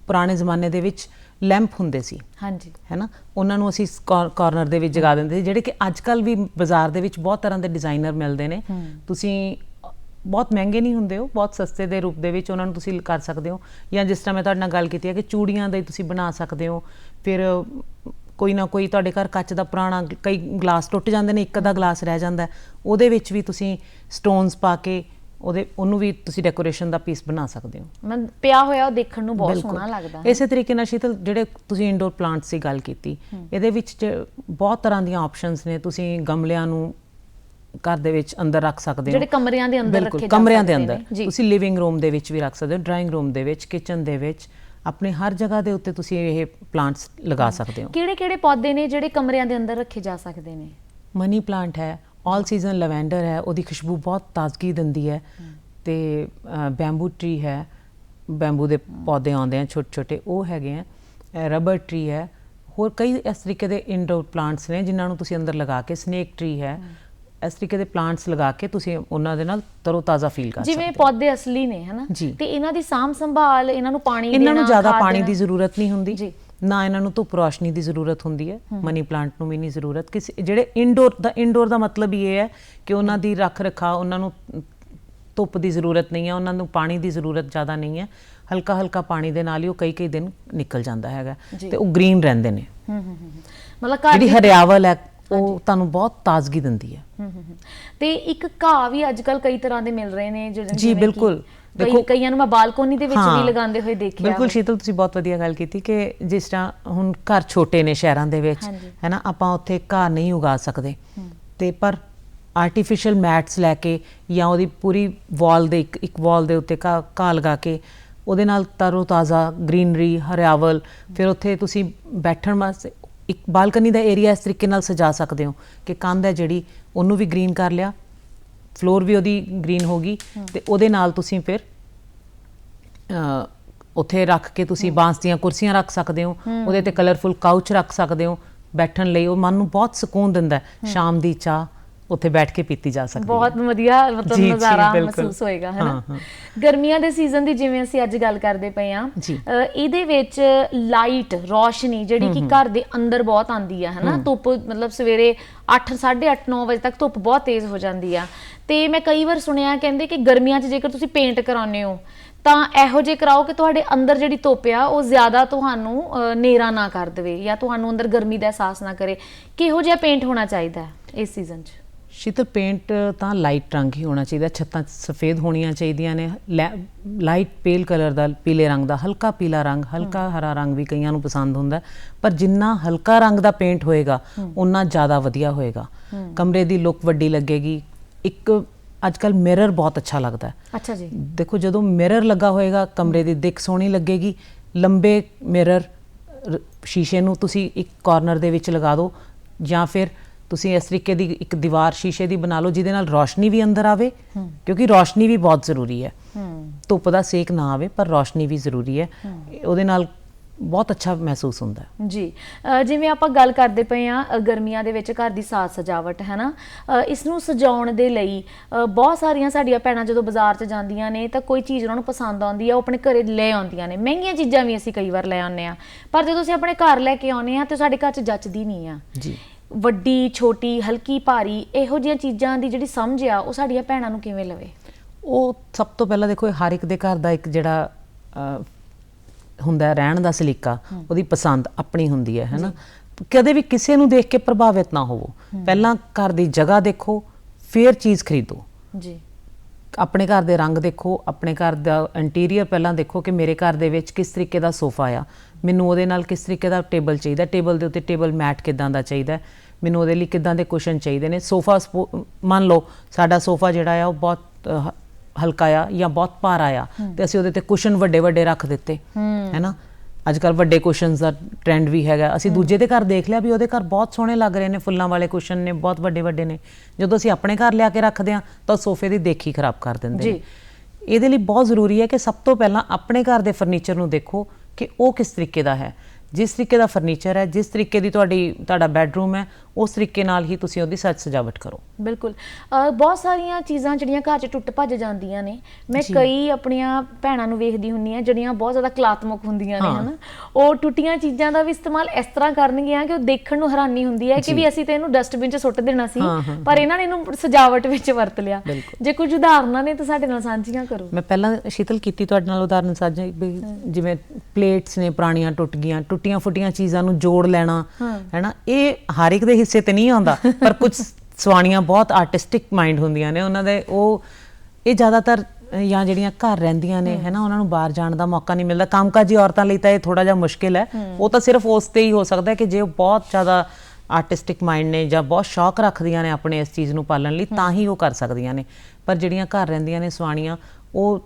B: ਪੁਰਾਣੇ ਜ਼ਮਾਨੇ ਦੇ ਵਿੱਚ ਲੈਂਪ ਹੁੰਦੇ ਸੀ
A: ਹਾਂਜੀ।
B: ਹੈਨਾ ਉਹਨਾਂ ਨੂੰ ਅਸੀਂ ਕਾਰਨਰ ਦੇ ਵਿੱਚ ਜਗਾ ਦਿੰਦੇ ਸੀ ਜਿਹੜੇ ਕਿ ਅੱਜ ਕੱਲ ਵੀ ਬਾਜ਼ਾਰ ਦੇ ਵਿੱਚ ਬਹੁਤ ਤਰ੍ਹਾਂ ਦੇ ਡਿਜ਼ਾਈਨਰ ਮਿਲਦੇ ਨੇ। ਤੁਸੀਂ ਬਹੁਤ ਮਹਿੰਗੇ ਨਹੀਂ ਹੁੰਦੇ ਉਹ ਬਹੁਤ ਸਸਤੇ ਦੇ ਰੂਪ ਦੇ ਵਿੱਚ ਉਹਨਾਂ ਨੂੰ ਤੁਸੀਂ ਕਰ ਸਕਦੇ ਹੋ। ਜਾਂ ਜਿਸ ਤਰ੍ਹਾਂ ਮੈਂ ਤੁਹਾਡੇ ਨਾਲ ਗੱਲ ਕੀਤੀ ਹੈ ਕਿ ਚੂੜੀਆਂ ਦੇ ਤੁਸੀਂ ਬਣਾ ਸਕਦੇ ਹੋ ਫਿਰ ਕੋਈ ਨਾ ਕੋਈ ਤੁਹਾਡੇ ਘਰ ਕੱਚ ਦਾ ਪੁਰਾਣਾ ਕਈ ਗਲਾਸ ਟੁੱਟ ਜਾਂਦੇ ਨੇ ਇੱਕ ਅੱਧਾ ਗਲਾਸ ਰਹਿ ਜਾਂਦਾ ਉਹਦੇ ਵਿੱਚ ਵੀ ਤੁਸੀਂ ਸਟੋਨਸ ਪਾ ਕੇ ਉਹਦੇ ਉਹਨੂੰ ਵੀ ਤੁਸੀਂ ਡੈਕੋਰੇਸ਼ਨ ਦਾ ਪੀਸ ਬਣਾ ਸਕਦੇ ਹੋ।
A: ਮੈਂ ਪਿਆ ਹੋਇਆ ਉਹ ਦੇਖਣ ਨੂੰ ਬਹੁਤ
B: ਬਿਲਕੁਲ।
A: ਸੋਹਣਾ ਲੱਗਦਾ ਹੈ।
B: ਇਸੇ ਤਰੀਕੇ ਨਾਲ ਸ਼ੀਤਲ ਜਿਹੜੇ ਤੁਸੀਂ ਇੰਡੋਰ ਪਲਾਂਟਸ ਦੀ ਗੱਲ ਕੀਤੀ ਇਹਦੇ ਵਿੱਚ ਬਹੁਤ ਤਰ੍ਹਾਂ ਦੀਆਂ ਆਪਸ਼ਨਸ ਨੇ ਤੁਸੀਂ ਗਮਲਿਆਂ ਨੂੰ ਘਰ ਦੇ ਵਿੱਚ ਅੰਦਰ ਰੱਖ ਸਕਦੇ ਹੋ।
A: ਜਿਹੜੇ ਕਮਰਿਆਂ ਦੇ ਅੰਦਰ
B: ਬਿਲਕੁਲ,
A: ਰੱਖੇ ਜਾ
B: ਕਮਰਿਆਂ ਦੇ ਅੰਦਰ। ਤੁਸੀਂ ਲਿਵਿੰਗ ਰੂਮ ਦੇ ਵਿੱਚ ਵੀ ਰੱਖ ਸਕਦੇ ਹੋ ਡਰਾਇੰਗ ਰੂਮ ਦੇ ਵਿੱਚ ਕਿਚਨ ਦੇ ਵਿੱਚ। ਆਪਣੇ ਹਰ ਜਗ੍ਹਾ ਦੇ ਉੱਤੇ ਤੁਸੀਂ ਇਹ ਪਲਾਂਟਸ ਲਗਾ ਸਕਦੇ ਹੋ।
A: ਕਿਹੜੇ ਕਿਹੜੇ ਪੌਦੇ ਨੇ ਜਿਹੜੇ ਕਮਰਿਆਂ ਦੇ ਅੰਦਰ ਰੱਖੇ ਜਾ ਸਕਦੇ ਨੇ?
B: ਮਨੀ ਪਲਾਂਟ ਹੈ ਆਲ ਸੀਜ਼ਨ ਲਵੈਂਡਰ ਹੈ ਉਹਦੀ ਖੁਸ਼ਬੂ ਬਹੁਤ ਤਾਜ਼ਗੀ ਦਿੰਦੀ ਹੈ। ਤੇ ਬੈਂਬੂ ਟਰੀ ਹੈ ਬੈਂਬੂ ਦੇ ਪੌਦੇ ਆਉਂਦੇ ਆ ਛੋਟੇ ਛੋਟੇ ਉਹ ਹੈਗੇ ਆ। ਰਬਰ ਟਰੀ ਹੈ ਹੋਰ ਕਈ ਇਸ ਤਰੀਕੇ ਦੇ ਇੰਡੋਰ ਪਲਾਂਟਸ ਨੇ ਜਿਨ੍ਹਾਂ ਨੂੰ ਤੁਸੀਂ ਅੰਦਰ ਲਗਾ ਕੇ ਸਨੇਕ ਟਰੀ ਹੈ। ਇਸ ਤਰੀਕੇ ਦੇ ਪਲਾਂਟਸ ਲਗਾ ਕੇ ਤੁਸੀਂ ਉਹਨਾਂ ਦੇ ਨਾਲ ਤਰੋ ਤਾਜ਼ਾ ਫੀਲ ਕਰ ਸਕਦੇ
A: ਜਿਵੇਂ ਪੌਦੇ ਅਸਲੀ ਨੇ ਹਨਾ। ਤੇ ਇਹਨਾਂ ਦੀ ਸਾਂਭ ਸੰਭਾਲ ਇਹਨਾਂ ਨੂੰ ਪਾਣੀ ਦੇਣਾ
B: ਇਹਨਾਂ ਨੂੰ ਜ਼ਿਆਦਾ ਪਾਣੀ। ਦੀ ਜ਼ਰੂਰਤ ਨਹੀਂ ਹੁੰਦੀ।
A: ਜੀ।
B: ਨਾ ਇਹਨਾਂ ਨੂੰ ਧੁੱਪ ਰੋਸ਼ਨੀ ਦੀ ਜ਼ਰੂਰਤ ਹੁੰਦੀ ਹੈ। ਮਨੀ ਪਲਾਂਟ ਨੂੰ ਵੀ ਨਹੀਂ ਜ਼ਰੂਰਤ। ਕਿਸੇ ਜਿਹੜੇ ਇੰਡੋਰ ਦਾ ਇੰਡੋਰ ਦਾ ਮਤਲਬ ਇਹ ਹੈ ਕਿ ਉਹਨਾਂ ਦੀ ਰੱਖ ਰਖਾ ਉਹਨਾਂ ਨੂੰ ਧੁੱਪ ਦੀ ਜ਼ਰੂਰਤ ਨਹੀਂ ਹੈ ਉਹਨਾਂ ਨੂੰ ਪਾਣੀ ਦੀ ਜ਼ਰੂਰਤ ਜ਼ਿਆਦਾ ਨਹੀਂ ਹੈ। ਹਲਕਾ ਹਲਕਾ ਪਾਣੀ ਦੇ ਨਾਲ ਹੀ ਉਹ ਕਈ ਕਈ ਦਿਨ ਨਿਕਲ ਜਾਂਦਾ ਹੈਗਾ। ਤੇ ਉਹ ਗ੍ਰੀਨ ਰਹਿੰਦੇ ਨੇ।
A: ਹੂੰ ਹੂੰ ਹੂੰ ਮਤਲਬ
B: ਜਿਹੜੀ ਹਰਿਆਵਲ ਹੈ ਉਹ ਤੁਹਾਨੂੰ ਬਹੁਤ ਤਾਜ਼ਗੀ ਦਿੰਦੀ ਹੈ
A: ਹੂੰ ਹੂੰ ਹੂੰ। ਤੇ ਇੱਕ ਘਾਹ ਵੀ ਅੱਜ ਕੱਲ ਕਈ ਤਰ੍ਹਾਂ ਦੇ ਮਿਲ ਰਹੇ ਨੇ ਜਿ-
B: ਜੀ,
A: ਜਿਵੇਂ ਕਿ
B: ਬਿਲਕੁਲ। ਦੇਖੋ-
A: ਕਈਆਂ ਨੂੰ ਮੈਂ ਬਾਲਕੋਨੀ ਦੇ ਵਿੱਚ ਵੀ। ਲਗਾਉਂਦੇ ਹੋਏ ਦੇਖਿਆ
B: ਬਿਲਕੁਲ। ਸ਼ੀਤਲ ਤੁਸੀਂ ਬਹੁਤ ਵਧੀਆ ਗੱਲ ਕੀਤੀ ਕਿ ਜਿਸ ਤਰ੍ਹਾਂ ਹੁਣ ਘਰ ਛੋਟੇ ਨੇ ਸ਼ਹਿਰਾਂ ਦੇ ਵਿੱਚ। ਹੈਨਾ ਆਪਾਂ ਉੱਥੇ ਘਾਹ ਨਹੀਂ ਉਗਾ ਸਕਦੇ ਤੇ ਪਰ ਆਰਟੀਫੀਸ਼ੀਅਲ ਮੈਟਸ ਲੈ ਕੇ ਜਾਂ ਉਹਦੀ ਪੂਰੀ ਵਾਲ ਦੇ ਇੱਕ ਇੱਕ ਵਾਲ ਦੇ ਉੱਤੇ ਘਾਹ ਘਾਹ ਲਗਾ ਕੇ ਉਹਦੇ ਨਾਲ ਤਰੋ ਤਾਜ਼ਾ ਗ੍ਰੀਨਰੀ ਹਰਿਆਵਲ ਫਿਰ ਉੱਥੇ ਤੁਸੀਂ ਬੈਠਣ ਵਾਸਤੇ ਇੱਕ ਬਾਲਕਨੀ ਦਾ ਏਰੀਆ ਇਸ ਤਰੀਕੇ ਨਾਲ ਸਜਾ ਸਕਦੇ ਹੋ ਕਿ ਕੰਧ ਹੈ ਜਿਹੜੀ ਉਹਨੂੰ ਵੀ ਗ੍ਰੀਨ ਕਰ ਲਿਆ ਫਲੋਰ ਵੀ ਉਹਦੀ ਗ੍ਰੀਨ ਹੋ ਗਈ ਤੇ ਉਹਦੇ ਨਾਲ ਤੁਸੀਂ ਫਿਰ ਅ, ਉੱਥੇ ਰੱਖ ਕੇ ਤੁਸੀਂ ਬਾਂਸ ਦੀਆਂ ਕੁਰਸੀਆਂ ਰੱਖ ਸਕਦੇ ਹੋ ਉਹਦੇ ਤੇ ਕਲਰਫੁਲ ਕਾਊਚ ਰੱਖ ਸਕਦੇ ਹੋ ਬੈਠਣ ਲਈ ਉਹ ਮਨ ਨੂੰ ਬਹੁਤ ਸਕੂਨ ਦਿੰਦਾ ਹੈ। ਸ਼ਾਮ ਦੀ ਚਾਹ ਉੱਥੇ ਬੈਠ ਕੇ ਪੀਤੀ ਜਾ ਸਕਦੀ ਹੈ।
A: ਬਹੁਤ ਵਧੀਆ ਮਤਲਬ
B: ਜੀ, ਜੀ,
A: ਨਜ਼ਾਰਾ
B: ਬਿਲਕੁਲ।
A: ਮਹਿਸੂਸ ਹੋਏਗਾ
B: ਹਾਂ,
A: ਹਨਾ?
B: ਹਾਂ।
A: ਗਰਮੀਆਂ ਦੇ ਸੀਜ਼ਨ ਦੀ ਜਿਵੇਂ ਅਸੀਂ ਅੱਜ ਗੱਲ ਕਰਦੇ ਪਏ ਆ
B: ਜੀ।
A: ਇਹਦੇ ਵਿੱਚ ਲਾਈਟ ਰੋਸ਼ਨੀ ਜਿਹੜੀ ਕਿ ਘਰ ਦੇ ਅੰਦਰ ਬਹੁਤ ਆਂਦੀ ਆ ਹਨਾ? ਧੁੱਪ ਮਤਲਬ ਸਵੇਰੇ 8 8:30 9 ਵਜੇ ਤੱਕ ਧੁੱਪ ਬਹੁਤ ਤੇਜ਼ ਹੋ ਜਾਂਦੀ ਆ। ਤੇ ਮੈਂ ਕਈ ਵਾਰ ਸੁਣਿਆ ਕਹਿੰਦੇ ਕਿ ਗਰਮੀਆਂ 'ਚ ਜੇਕਰ ਤੁਸੀਂ ਪੇਂਟ ਕਰਾਉਂਦੇ ਹੋ ਤਾਂ ਇਹੋ ਜੇ ਕਰਾਓ ਕਿ ਤੁਹਾਡੇ ਅੰਦਰ ਜਿਹੜੀ ਧੁੱਪ ਆ ਉਹ ਜ਼ਿਆਦਾ ਤੁਹਾਨੂੰ ਅ, ਨੇਰਾ ਨਾ ਕਰ ਦੇਵੇ ਜਾਂ ਤੁਹਾਨੂੰ ਅੰਦਰ ਗਰਮੀ ਦਾ ਅਹਿਸਾਸ ਨਾ ਕਰੇ। ਕਿਹੋ ਜਿਹਾ ਪੇਂਟ ਹੋਣਾ ਚਾਹੀਦਾ ਹੈ ਇਸ ਸੀਜ਼ਨ 'ਚ?
B: ਸ਼ੀਤਲ ਪੇਂਟ ਤਾਂ ਲਾਈਟ ਰੰਗ ਹੀ ਹੋਣਾ ਚਾਹੀਦਾ ਛੱਤਾਂ ਸਫੇਦ ਹੋਣੀਆਂ ਚਾਹੀਦੀਆਂ ਨੇ ਲਾਈਟ ਪੇਲ ਕਲਰ ਦਾ ਪੀਲੇ ਰੰਗ ਦਾ ਹਲਕਾ ਪੀਲਾ ਰੰਗ ਹਲਕਾ ਹਰਾ ਰੰਗ ਵੀ ਕਈਆਂ ਨੂੰ ਪਸੰਦ ਹੁੰਦਾ। ਪਰ ਜਿੰਨਾ ਹਲਕਾ ਰੰਗ ਦਾ ਪੇਂਟ ਹੋਏਗਾ ਉਨਾ ਜ਼ਿਆਦਾ ਵਧੀਆ ਹੋਏਗਾ। ਕਮਰੇ ਦੀ ਲੁੱਕ ਵੱਡੀ ਲੱਗੇਗੀ ਇੱਕ ਅੱਜ ਕੱਲ ਮਿਰਰ ਬਹੁਤ ਅੱਛਾ ਲੱਗਦਾ ਹੈ।
A: ਅੱਛਾ ਜੀ।
B: ਦੇਖੋ ਜਦੋਂ ਮਿਰਰ ਲੱਗਾ ਹੋਏਗਾ ਕਮਰੇ ਦੀ ਦਿੱਖ ਸੋਹਣੀ ਲੱਗੇਗੀ ਲੰਬੇ ਮਿਰਰ ਸ਼ੀਸ਼ੇ ਨੂੰ ਤੁਸੀਂ ਇੱਕ ਕਾਰਨਰ ਦੇ ਵਿੱਚ ਲਗਾ ਦਿਓ ਜਾਂ ਫਿਰ ਤੁਸੀਂ ਇਸ ਤਰੀਕੇ ਦੀ ਇੱਕ ਦੀਵਾਰ ਸ਼ੀਸ਼ੇ ਦੀ ਬਣਾ ਲਓ ਜਿਹਦੇ ਨਾਲ ਰੋਸ਼ਨੀ ਵੀ ਅੰਦਰ ਆਵੇ ਕਿਉਂਕਿ ਰੋਸ਼ਨੀ ਵੀ ਬਹੁਤ ਜ਼ਰੂਰੀ ਹੈ। ਧੁੱਪ ਦਾ ਸੇਕ ਨਾ ਆਵੇ ਪਰ ਰੋਸ਼ਨੀ ਵੀ ਜ਼ਰੂਰੀ ਹੈ। ਉਹਦੇ ਨਾਲ ਬਹੁਤ ਅੱਛਾ ਮਹਿਸੂਸ ਹੁੰਦਾ
A: ਜੀ। ਜਿਵੇਂ ਆਪਾਂ ਗੱਲ ਕਰਦੇ ਪਏ ਆ ਗਰਮੀਆਂ ਦੇ ਵਿੱਚ ਘਰ ਦੀ ਸਾਜ ਸਜਾਵਟ ਹੈ ਨਾ ਇਸ ਨੂੰ ਸਜਾਉਣ ਦੇ ਲਈ ਬਹੁਤ ਸਾਰੀਆਂ ਸਾਡੀਆਂ ਭੈਣਾਂ ਜਦੋਂ ਬਾਜ਼ਾਰ 'ਚ ਜਾਂਦੀਆਂ ਨੇ ਤਾਂ ਕੋਈ ਚੀਜ਼ ਉਹਨਾਂ ਨੂੰ ਪਸੰਦ ਆਉਂਦੀ ਆ ਉਹ ਆਪਣੇ ਘਰੇ ਲੈ ਆਉਂਦੀਆਂ ਨੇ। ਮਹਿੰਗੀਆਂ ਚੀਜ਼ਾਂ ਵੀ ਅਸੀਂ ਕਈ ਵਾਰ ਲੈ ਆਉਂਦੇ ਆ ਪਰ ਜਦੋਂ ਅਸੀਂ ਆਪਣੇ ਘਰ ਲੈ ਕੇ ਆਉਂਦੇ ਆ ਤੇ ਸਾਡੇ ਘਰ 'ਚ ਜੱਚਦੀ ਨਹੀਂ ਆ।
B: ਜੀ।
A: ਵੱਡੀ ਛੋਟੀ ਹਲਕੀ ਭਾਰੀ ਇਹੋ ਜਿਹੀਆਂ ਚੀਜ਼ਾਂ ਦੀ ਜਿਹੜੀ ਸਮਝ ਆ ਉਹ ਸਾਡੀਆਂ ਭੈਣਾਂ ਨੂੰ ਕਿਵੇਂ ਲਵੇ?
B: ਉਹ ਸਭ ਤੋਂ ਪਹਿਲਾਂ ਦੇਖੋ ਹਰ ਇੱਕ ਦੇ ਘਰ ਦਾ ਇੱਕ ਜਿਹੜਾ ਹੁੰਦਾ ਰਹਿਣ ਦਾ ਸਲੀਕਾ ਉਹਦੀ ਪਸੰਦ ਆਪਣੀ ਹੁੰਦੀ ਹੈ ਹੈਨਾ? ਕਦੇ ਵੀ ਕਿਸੇ ਨੂੰ ਦੇਖ ਕੇ ਪ੍ਰਭਾਵਿਤ ਨਾ ਹੋਵੋ। ਪਹਿਲਾਂ ਘਰ ਦੀ ਜਗ੍ਹਾ ਦੇਖੋ ਫਿਰ ਚੀਜ਼ ਖਰੀਦੋ।
A: ਜੀ।
B: ਆਪਣੇ ਘਰ ਦੇ ਰੰਗ ਦੇਖੋ ਆਪਣੇ ਘਰ ਦਾ ਇੰਟੀਰੀਅਰ ਪਹਿਲਾਂ ਦੇਖੋ ਕਿ ਮੇਰੇ ਘਰ ਦੇ ਵਿੱਚ ਕਿਸ ਤਰੀਕੇ ਦਾ ਸੋਫਾ ਆ। ਮੈਨੂੰ ਉਹਦੇ ਨਾਲ ਕਿਸ ਤਰੀਕੇ ਦਾ ਟੇਬਲ ਚਾਹੀਦਾ ਟੇਬਲ ਦੇ ਉੱਤੇ ਟੇਬਲ ਮੈਟ ਕਿਦਾਂ ਦਾ ਚਾਹੀਦਾ ਮੈਨੂੰ ਉਹਦੇ ਲਈ ਕਿਦਾਂ ਦੇ ਕੁਸ਼ਨ ਚਾਹੀਦੇ ਨੇ। ਸੋਫਾ ਮੰਨ ਲਓ ਸਾਡਾ ਸੋਫਾ ਜਿਹੜਾ ਆ ਉਹ ਬਹੁਤ ਹਲਕਾ ਆ ਜਾਂ ਬਹੁਤ ਭਾਰਾ ਆ ਤੇ ਅਸੀਂ ਉਹਦੇ ਤੇ ਕੁਸ਼ਨ ਵੱਡੇ ਵੱਡੇ ਰੱਖ ਦਿੱਤੇ ਹੈਨਾ ਅੱਜ ਕੱਲ ਵੱਡੇ ਕੁਸ਼ਨਸ ਦਾ ਟ੍ਰੈਂਡ ਵੀ ਹੈਗਾ। ਅਸੀਂ ਦੂਜੇ ਦੇ ਘਰ ਦੇਖ ਲਿਆ ਵੀ ਉਹਦੇ ਘਰ ਬਹੁਤ ਸੋਹਣੇ ਲੱਗ ਰਹੇ ਨੇ ਫੁੱਲਾਂ ਵਾਲੇ ਕੁਸ਼ਨ ਨੇ ਬਹੁਤ ਵੱਡੇ ਵੱਡੇ ਨੇ। ਜਦੋਂ ਅਸੀਂ ਆਪਣੇ ਘਰ ਲਿਆ ਕੇ ਰੱਖਦੇ ਹਾਂ ਤਾਂ ਸੋਫੇ ਦੀ ਦੇਖੀ ਖਰਾਬ ਕਰ ਦਿੰਦੇ
A: ਜੀ।
B: ਨੇ। ਇਹਦੇ ਲਈ ਬਹੁਤ ਜ਼ਰੂਰੀ ਹੈ ਕਿ ਸਭ ਤੋਂ ਪਹਿਲਾਂ ਆਪਣੇ ਘਰ ਦੇ ਫਰਨੀਚਰ ਨੂੰ ਦੇਖੋ ਕਿ ਉਹ ਕਿਸ ਤਰੀਕੇ ਦਾ ਹੈ। ਜਿਸ ਤਰੀਕੇ ਦਾ ਫਰਨੀਚਰ ਹੈ ਜਿਸ ਤਰੀਕੇ ਦੀ ਤੁਹਾਡੀ ਤੁਹਾਡਾ ਬੈੱਡਰੂਮ ਹੈ ਉਸ ਤਰੀਕੇ ਨਾਲ ਹੀ ਤੁਸੀਂ ਉਹਦੀ ਸੱਜ ਸਜਾਵਟ ਕਰੋ।
A: ਬਿਲਕੁਲ। ਬਹੁਤ ਸਾਰੀਆਂ ਚੀਜ਼ਾਂ ਜਿਹੜੀਆਂ ਘਰ 'ਚ ਟੁੱਟ ਭੱਜ ਜਾਂਦੀਆਂ ਨੇ। ਮੈਂ ਕਈ ਆਪਣੀਆਂ ਭੈਣਾਂ ਨੂੰ ਵੇਖਦੀ ਹੁੰਨੀ ਆ ਜਿਹੜੀਆਂ ਬਹੁਤ ਜ਼ਿਆਦਾ ਕਲਾਤਮਕ ਹੁੰਦੀਆਂ ਨੇ
B: ਹਾਂ।
A: ਹਨਾ। ਉਹ ਟੁੱਟੀਆਂ ਚੀਜ਼ਾਂ ਦਾ ਵੀ ਇਸਤੇਮਾਲ ਇਸ ਤਰ੍ਹਾਂ ਕਰਨਗੀਆਂ ਕਿ ਉਹ ਦੇਖਣ ਨੂੰ ਹੈਰਾਨੀ ਹੁੰਦੀ ਹੈ ਕਿ ਵੀ ਅਸੀਂ ਤੇ ਇਹਨੂੰ ਡਸਟਬਿਨ 'ਚ ਸੁੱਟ ਦੇਣਾ ਸੀ
B: ਹਾਂ, ਹਾਂ,
A: ਪਰ ਇਹਨਾਂ ਨੇ ਇਹਨੂੰ ਸਜਾਵਟ ਵਿੱਚ ਵਰਤ ਲਿਆ।
B: ਬਿਲਕੁਲ।
A: ਜੇ ਕੁਝ ਉਦਾਹਰਨਾਂ ਨੇ ਤਾਂ ਸਾਡੇ ਨਾਲ ਸਾਂਝੀਆਂ ਕਰੋ।
B: ਮੈਂ ਪਹਿਲਾਂ ਸ਼ੀਤਲ ਕੀਤੀ ਤੁਹਾਡੇ ਨਾਲ ਉਦਾਹਰਨ ਸਾਂਝੀ ਵੀ ਜਿਵੇਂ ਪਲੇਟਸ ਨੇ ਪੁਰਾਣੀਆਂ ਟੁੱਟ ਗਈਆਂ ਟੁੱਟੀਆਂ ਫੁੱਟੀਆਂ ਚੀਜ਼ਾਂ ਨੂੰ ਜੋੜ ਲੈਣਾ। ਹੈਨਾ? ਇਹ ਹਰ ਇੱਕ ਦੇ ਹਿੱਸੇ ਤੇ ਨਹੀਂ ਆਉਂਦਾ ਪਰ ਕੁਝ ਸਵਾਣੀਆਂ ਬਹੁਤ ਆਰਟਿਸਟਿਕ ਮਾਈਂਡ ਹੁੰਦੀਆਂ ਨੇ ਉਹਨਾਂ ਦੇ ਉਹ ਇਹ ਜ਼ਿਆਦਾਤਰ ਜਾਂ ਜਿਹੜੀਆਂ ਘਰ ਰਹਿੰਦੀਆਂ ਨੇ ਹੈਨਾ ਉਹਨਾਂ ਨੂੰ ਬਾਹਰ ਜਾਣ ਦਾ ਮੌਕਾ ਨਹੀਂ ਮਿਲਦਾ। ਕੰਮਕਾਜੀ ਔਰਤਾਂ ਲਈ ਤਾਂ ਇਹ ਥੋੜਾ ਜਿਹਾ ਮੁਸ਼ਕਿਲ ਹੈ। ਉਹ ਤਾਂ ਸਿਰਫ ਉਸ ਤੇ ਹੀ ਹੋ ਸਕਦਾ ਕਿ ਜੇ ਉਹ ਬਹੁਤ ਜ਼ਿਆਦਾ ਆਰਟਿਸਟਿਕ ਮਾਈਂਡ ਨੇ ਜਾਂ ਬਹੁਤ ਸ਼ੌਕ ਰੱਖਦੀਆਂ ਨੇ ਆਪਣੇ ਇਸ ਚੀਜ਼ ਨੂੰ ਪਾਲਣ ਲਈ ਤਾਂ ਹੀ। ਉਹ ਕਰ ਸਕਦੀਆਂ ਨੇ। ਪਰ ਜਿਹੜੀਆਂ ਘਰ ਰਹਿੰਦੀਆਂ ਨੇ ਸਵਾਣੀਆਂ ਉਹ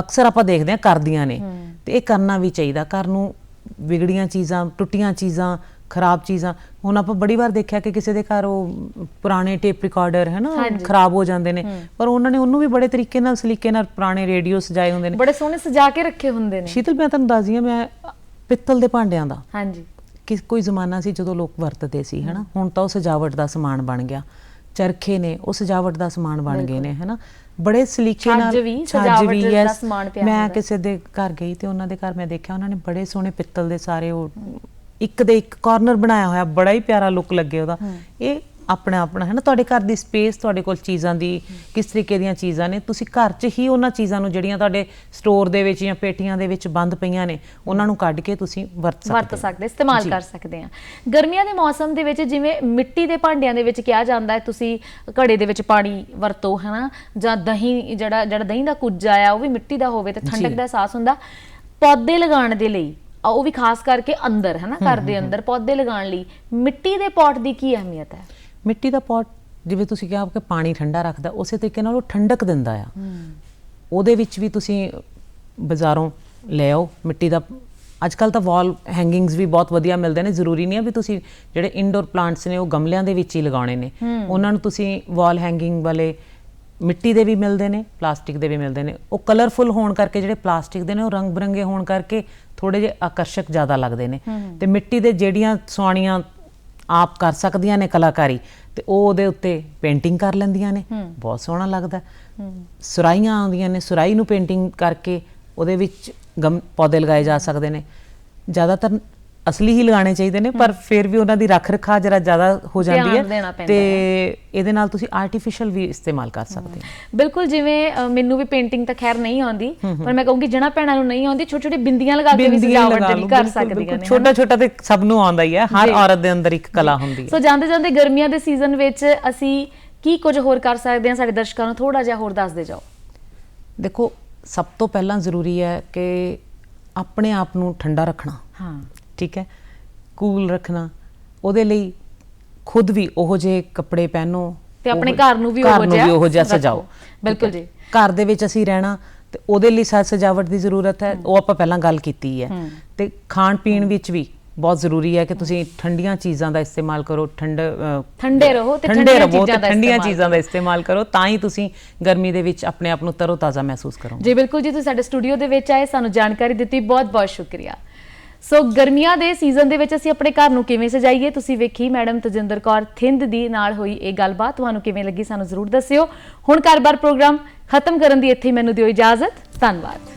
B: ਅਕਸਰ ਆਪਾਂ ਦੇਖਦੇ ਹਾਂ ਕਰਦੀਆਂ ਨੇ। ਤੇ ਇਹ ਕਰਨਾ ਵੀ ਚਾਹੀਦਾ। ਘਰ ਨੂੰ ਵਿਗੜੀਆਂ ਚੀਜ਼ਾਂ ਟੁੱਟੀਆਂ ਚੀਜ਼ਾਂ ਖਰਾਬ ਚੀਜ਼ਾਂ। ਹੁਣ ਆਪਾਂ ਬੜੀ ਵਾਰ ਦੇਖਿਆ ਕਿ ਕਿਸੇ ਦੇ ਘਰ ਉਹ ਪੁਰਾਣੇ ਟੇਪ ਰਿਕਾਰਡਰ ਹੈ ਨਾ। ਖਰਾਬ ਹੋ ਜਾਂਦੇ ਨੇ। ਪਰ ਉਹਨਾਂ ਨੇ ਉਹਨੂੰ ਵੀ ਬੜੇ ਤਰੀਕੇ ਨਾਲ ਸਲੀਕੇ ਨਾਲ ਪੁਰਾਣੇ ਰੇਡੀਓ ਸਜਾਏ ਹੁੰਦੇ ਨੇ।
A: ਬੜੇ ਸੋਹਣੇ ਸਜਾ ਕੇ ਰੱਖੇ ਹੁੰਦੇ ਨੇ।
B: ਸ਼ੀਤਲ ਮੈਂ ਤੁਹਾਨੂੰ ਦੱਸਦੀ ਹਾਂ ਮੈਂ ਪਿੱਤਲ ਦੇ ਭਾਂਡਿਆਂ ਦਾ।
A: ਹਾਂਜੀ।
B: ਕਿ ਕੋਈ ਜ਼ਮਾਨਾ ਸੀ ਜਦੋਂ ਲੋਕ ਵਰਤਦੇ ਸੀ ਹੈਨਾ। ਹੁਣ ਤਾਂ ਉਹ ਸਜਾਵਟ ਦਾ ਸਮਾਨ ਬਣ ਗਿਆ। ਚਰਖੇ ਨੇ ਉਹ ਸਜਾਵਟ ਦਾ ਸਮਾਨ ਬਣ ਗਏ ਨੇ ਹੈਨਾ। ਬੜੇ ਸਲੀਕੇ ਨਾਲ
A: ਛੱਜ ਵੀ, ਸਜਾਵਟ ਦਾ
B: yes,
A: ਸਮਾਨ ਪਿਆ
B: ਮੈਂ
A: ਹੁੰਦਾ।
B: ਕਿਸੇ ਦੇ ਘਰ ਗਈ ਤੇ ਉਹਨਾਂ ਦੇ ਘਰ ਮੈਂ ਦੇਖਿਆ ਉਹਨਾਂ ਨੇ ਬੜੇ ਸੋਹਣੇ ਪਿੱਤਲ ਦੇ ਸਾਰੇ ਉਹ ਇੱਕ ਦੇ ਇੱਕ ਕਾਰਨਰ ਬਣਾਇਆ ਹੋਇਆ ਬੜਾ ਹੀ ਪਿਆਰਾ ਲੁੱਕ ਲੱਗੇ ਉਹਦਾ। ਇਹ ਆਪਣਾ ਆਪਣਾ ਹੈ ਨਾ? ਤੁਹਾਡੇ ਘਰ ਦੀ ਸਪੇਸ ਤੁਹਾਡੇ ਕੋਲ ਚੀਜ਼ਾਂ ਦੀ ਕਿਸ ਤਰੀਕੇ ਦੀਆਂ ਚੀਜ਼ਾਂ ਨੇ? ਤੁਸੀਂ ਘਰ 'ਚ ਹੀ ਉਹਨਾਂ ਚੀਜ਼ਾਂ ਨੂੰ ਜਿਹੜੀਆਂ ਤੁਹਾਡੇ ਸਟੋਰ ਦੇ ਵਿੱਚ ਜਾਂ ਪੇਟੀਆਂ ਦੇ ਵਿੱਚ ਬੰਦ ਪਈਆਂ ਨੇ ਉਹਨਾਂ ਨੂੰ ਕੱਢ ਕੇ ਤੁਸੀਂ ਵਰਤ ਸਕਦੇ
A: ਵਰਤ
B: ਹੋ।
A: ਸਕਦੇ ਇਸਤੇਮਾਲ। ਕਰ ਸਕਦੇ ਆ ਗਰਮੀਆਂ ਦੇ ਮੌਸਮ ਦੇ ਵਿੱਚ ਜਿਵੇਂ ਮਿੱਟੀ ਦੇ ਭਾਂਡਿਆਂ ਦੇ ਵਿੱਚ ਕਿਹਾ ਜਾਂਦਾ ਹੈ ਤੁਸੀਂ ਘੜੇ ਦੇ ਵਿੱਚ ਪਾਣੀ ਵਰਤੋ ਹਨਾ ਜਾਂ ਦਹੀਂ ਜਿਹੜਾ ਜਿਹੜਾ ਦਹੀਂ ਦਾ ਕੁੱਜਾ ਆ ਉਹ ਵੀ ਮਿੱਟੀ ਦਾ ਹੋਵੇ ਤੇ ਠੰਡਕ। ਦਾ ਅਹਿਸਾਸ ਹੁੰਦਾ। ਪੌਦੇ ਲਗਾਉਣ ਦੇ ਲਈ ਉਹ ਵੀ ਖਾਸ ਕਰਕੇ ਅੰਦਰ ਹਨਾ ਘਰ ਦੇ ਅੰਦਰ ਪੌਦੇ ਲਗਾਉਣ ਲਈ ਮਿੱਟੀ ਦੇ ਪੌਟ ਦੀ ਕੀ ਅਹਿਮੀਅਤ ਹੈ?
B: ਮਿੱਟੀ ਦਾ ਪੌਟ ਜਿਵੇਂ ਤੁਸੀਂ ਕਿਹਾ ਕਿ ਪਾਣੀ ਠੰਡਾ ਰੱਖਦਾ ਉਸੇ ਤਰੀਕੇ ਨਾਲ ਉਹ ਠੰਡਕ ਦਿੰਦਾ ਆ। ਉਹਦੇ ਵਿੱਚ ਵੀ ਤੁਸੀਂ ਬਾਜ਼ਾਰੋਂ ਲੈ ਆਓ ਮਿੱਟੀ ਦਾ। ਅੱਜ ਕੱਲ ਤਾਂ ਵਾਲ ਹੈਂਗਿੰਗਸ ਵੀ ਬਹੁਤ ਵਧੀਆ ਮਿਲਦੇ ਨੇ ਜ਼ਰੂਰੀ ਨਹੀਂ ਹੈ ਵੀ ਤੁਸੀਂ ਜਿਹੜੇ ਇਨਡੋਰ ਪਲਾਂਟਸ ਨੇ ਉਹ ਗਮਲਿਆਂ ਦੇ ਵਿੱਚ ਹੀ ਲਗਾਉਣੇ ਨੇ। ਉਹਨਾਂ ਨੂੰ ਤੁਸੀਂ ਵਾਲ ਹੈਂਗਿੰਗ ਵਾਲੇ ਮਿੱਟੀ ਦੇ ਵੀ ਮਿਲਦੇ ਨੇ ਪਲਾਸਟਿਕ ਦੇ ਵੀ ਮਿਲਦੇ ਨੇ। ਉਹ ਕਲਰਫੁਲ ਹੋਣ ਕਰਕੇ ਜਿਹੜੇ ਪਲਾਸਟਿਕ ਦੇ ਨੇ ਉਹ ਰੰਗ ਬਰੰਗੇ ਹੋਣ ਕਰਕੇ ਥੋੜੇ ਜਿਹੇ ਆਕਰਸ਼ਕ ਜ਼ਿਆਦਾ ਲੱਗਦੇ ਨੇ। ਤੇ ਮਿੱਟੀ ਦੇ ਜਿਹੜੀਆਂ ਸੁਆਣੀਆਂ ਆਪ ਕਰ ਸਕਦੀਆਂ ਨੇ ਕਲਾਕਾਰੀ ਤੇ ਉਹ ਉਹਦੇ ਉੱਤੇ ਪੇਂਟਿੰਗ ਕਰ ਲੈਂਦੀਆਂ ਨੇ। ਬਹੁਤ ਸੋਹਣਾ ਲੱਗਦਾ। ਸੁਰਾਈਆਂ ਆਉਂਦੀਆਂ ਨੇ। ਸੁਰਾਈ ਨੂੰ ਪੇਂਟਿੰਗ ਕਰਕੇ ਉਹਦੇ ਵਿੱਚ ਗਮ ਪੌਦੇ ਲਗਾਏ ਜਾ ਸਕਦੇ ਨੇ। ਜ਼ਿਆਦਾਤਰ ਅਸਲੀ ਹੀ ਲਗਾਉਣੇ ਚਾਹੀਦੇ ਨੇ ਪਰ ਫਿਰ ਵੀ ਉਹਨਾਂ ਦੀ ਰੱਖ ਰਖਾ ਜਰਾ ਜ਼ਿਆਦਾ ਹੋ ਜਾਂਦੀ ਹੈ ਤੇ ਇਹਦੇ ਨਾਲ ਤੁਸੀਂ ਆਰਟੀਫੀਸ਼ੀਅਲ ਵੀ ਇਸਤੇਮਾਲ ਕਰ ਸਕਦੇ ਹੋ।
A: ਬਿਲਕੁਲ ਜਿਵੇਂ ਮੈਨੂੰ ਵੀ ਪੇਂਟਿੰਗ ਤਾਂ ਖੈਰ ਨਹੀਂ ਆਉਂਦੀ ਪਰ ਮੈਂ ਕਹੂੰਗੀ ਜਿਹਨਾਂ ਭੈਣਾਂ ਨੂੰ ਨਹੀਂ ਆਉਂਦੀ ਛੋਟੀ ਛੋਟੀ ਬਿੰਦੀਆਂ ਲਗਾ ਕੇ ਵੀ ਸਜਾਵਟ ਕਰ ਸਕਦੀਆਂ। ਨੇ
B: ਛੋਟਾ ਛੋਟਾ ਤੇ ਸਭ ਨੂੰ ਆਉਂਦਾ ਹੀ ਹੈ ਹਰ। ਔਰਤ ਦੇ ਅੰਦਰ ਇੱਕ ਕਲਾ ਹੁੰਦੀ ਹੈ।
A: ਸੋ ਜਾਂਦੇ ਜਾਂਦੇ ਗਰਮੀਆਂ ਦੇ ਸੀਜ਼ਨ ਵਿੱਚ ਅਸੀਂ ਕੀ ਕੁਝ ਹੋਰ ਕਰ ਸਕਦੇ ਹਾਂ ਸਾਡੇ ਦਰਸ਼ਕਾਂ ਨੂੰ ਥੋੜਾ ਜਿਹਾ ਹੋਰ ਦੱਸਦੇ ਜਾਓ।
B: ਦੇਖੋ ਸਭ ਤੋਂ ਪਹਿਲਾਂ ਜ਼ਰੂਰੀ ਹੈ ਕਿ ਆਪਣੇ ਆਪ ਨੂੰ ਠੰਡਾ ਰੱਖਣਾ।
A: ਹਾਂ।
B: ਠੀਕ ਹੈ ਕੂਲ ਰੱਖਣਾ। ਉਹਦੇ ਲਈ ਖੁਦ ਵੀ ਉਹੋ ਜਿਹੇ ਕੱਪੜੇ ਪਹਿਨੋ
A: ਤੇ ਆਪਣੇ ਘਰ ਨੂੰ ਵੀ
B: ਘਰ
A: ਉਹੋ ਜਿਹਾ
B: ਉਹੋ ਜਿਹਾ
A: ਰੱਖੋ।
B: ਸਜਾਓ।
A: ਬਿਲਕੁਲ? ਜੀ।
B: ਘਰ ਦੇ ਵਿੱਚ ਅਸੀਂ ਰਹਿਣਾ ਤੇ ਉਹਦੇ ਲਈ ਸਾਜ ਸਜਾਵਟ ਦੀ ਜ਼ਰੂਰਤ ਹੈ ਉਹ ਆਪਾਂ ਪਹਿਲਾਂ ਗੱਲ ਕੀਤੀ ਹੈ। ਤੇ ਖਾਣ ਪੀਣ ਵਿੱਚ ਵੀ ਬਹੁਤ ਜ਼ਰੂਰੀ ਹੈ ਕਿ ਤੁਸੀਂ ਠੰਡੀਆਂ ਚੀਜ਼ਾਂ ਦਾ ਇਸਤੇਮਾਲ ਕਰੋ ਠੰਡ
A: ਠੰਡੇ ਰਹੋ ਤੇ
B: ਠੰਡੇ
A: ਠੰਡੀਆਂ
B: ਰਹੋ ਤੇ
A: ਚੀਜ਼ਾਂ ਦਾ
B: ਠੰਡੀਆਂ
A: ਇਸਤੇਮਾਲ
B: ਚੀਜ਼ਾਂ ਦਾ ਇਸਤੇਮਾਲ ਕਰੋ ਤਾਂ ਹੀ ਤੁਸੀਂ ਗਰਮੀ ਦੇ ਵਿੱਚ ਆਪਣੇ ਆਪ ਨੂੰ ਤਰੋਤਾਜ਼ਾ ਮਹਿਸੂਸ ਕਰੋਗੇ।
A: ਜੀ ਬਿਲਕੁਲ ਜੀ ਤੁਸੀਂ ਸਾਡੇ ਸਟੂਡੀਓ ਦੇ ਵਿੱਚ ਆਏ ਸਾਨੂੰ ਜਾਣਕਾਰੀ ਦਿੱਤੀ ਬਹੁਤ ਬਹੁਤ ਸ਼ੁਕਰੀਆ। ਸੋ ਗਰਮੀਆਂ ਦੇ ਸੀਜ਼ਨ ਦੇ ਵਿੱਚ ਅਸੀਂ ਆਪਣੇ ਘਰ ਨੂੰ ਕਿਵੇਂ ਸਜਾਈਏ? ਤੁਸੀਂ ਵੇਖੀ ਮੈਡਮ ਤਜਿੰਦਰ ਕੌਰ ਥਿੰਦ ਦੀ ਨਾਲ ਹੋਈ ਇਹ ਗੱਲਬਾਤ। ਤੁਹਾਨੂੰ ਕਿਵੇਂ ਲੱਗੀ ਸਾਨੂੰ ਜ਼ਰੂਰ ਦੱਸਿਓ। ਹੁਣ ਘਰ-ਬਾਰ ਪ੍ਰੋਗਰਾਮ ਖਤਮ ਕਰਨ ਦੀ ਇੱਥੇ ਮੈਨੂੰ ਦਿਓ ਇਜਾਜ਼ਤ। ਧੰਨਵਾਦ।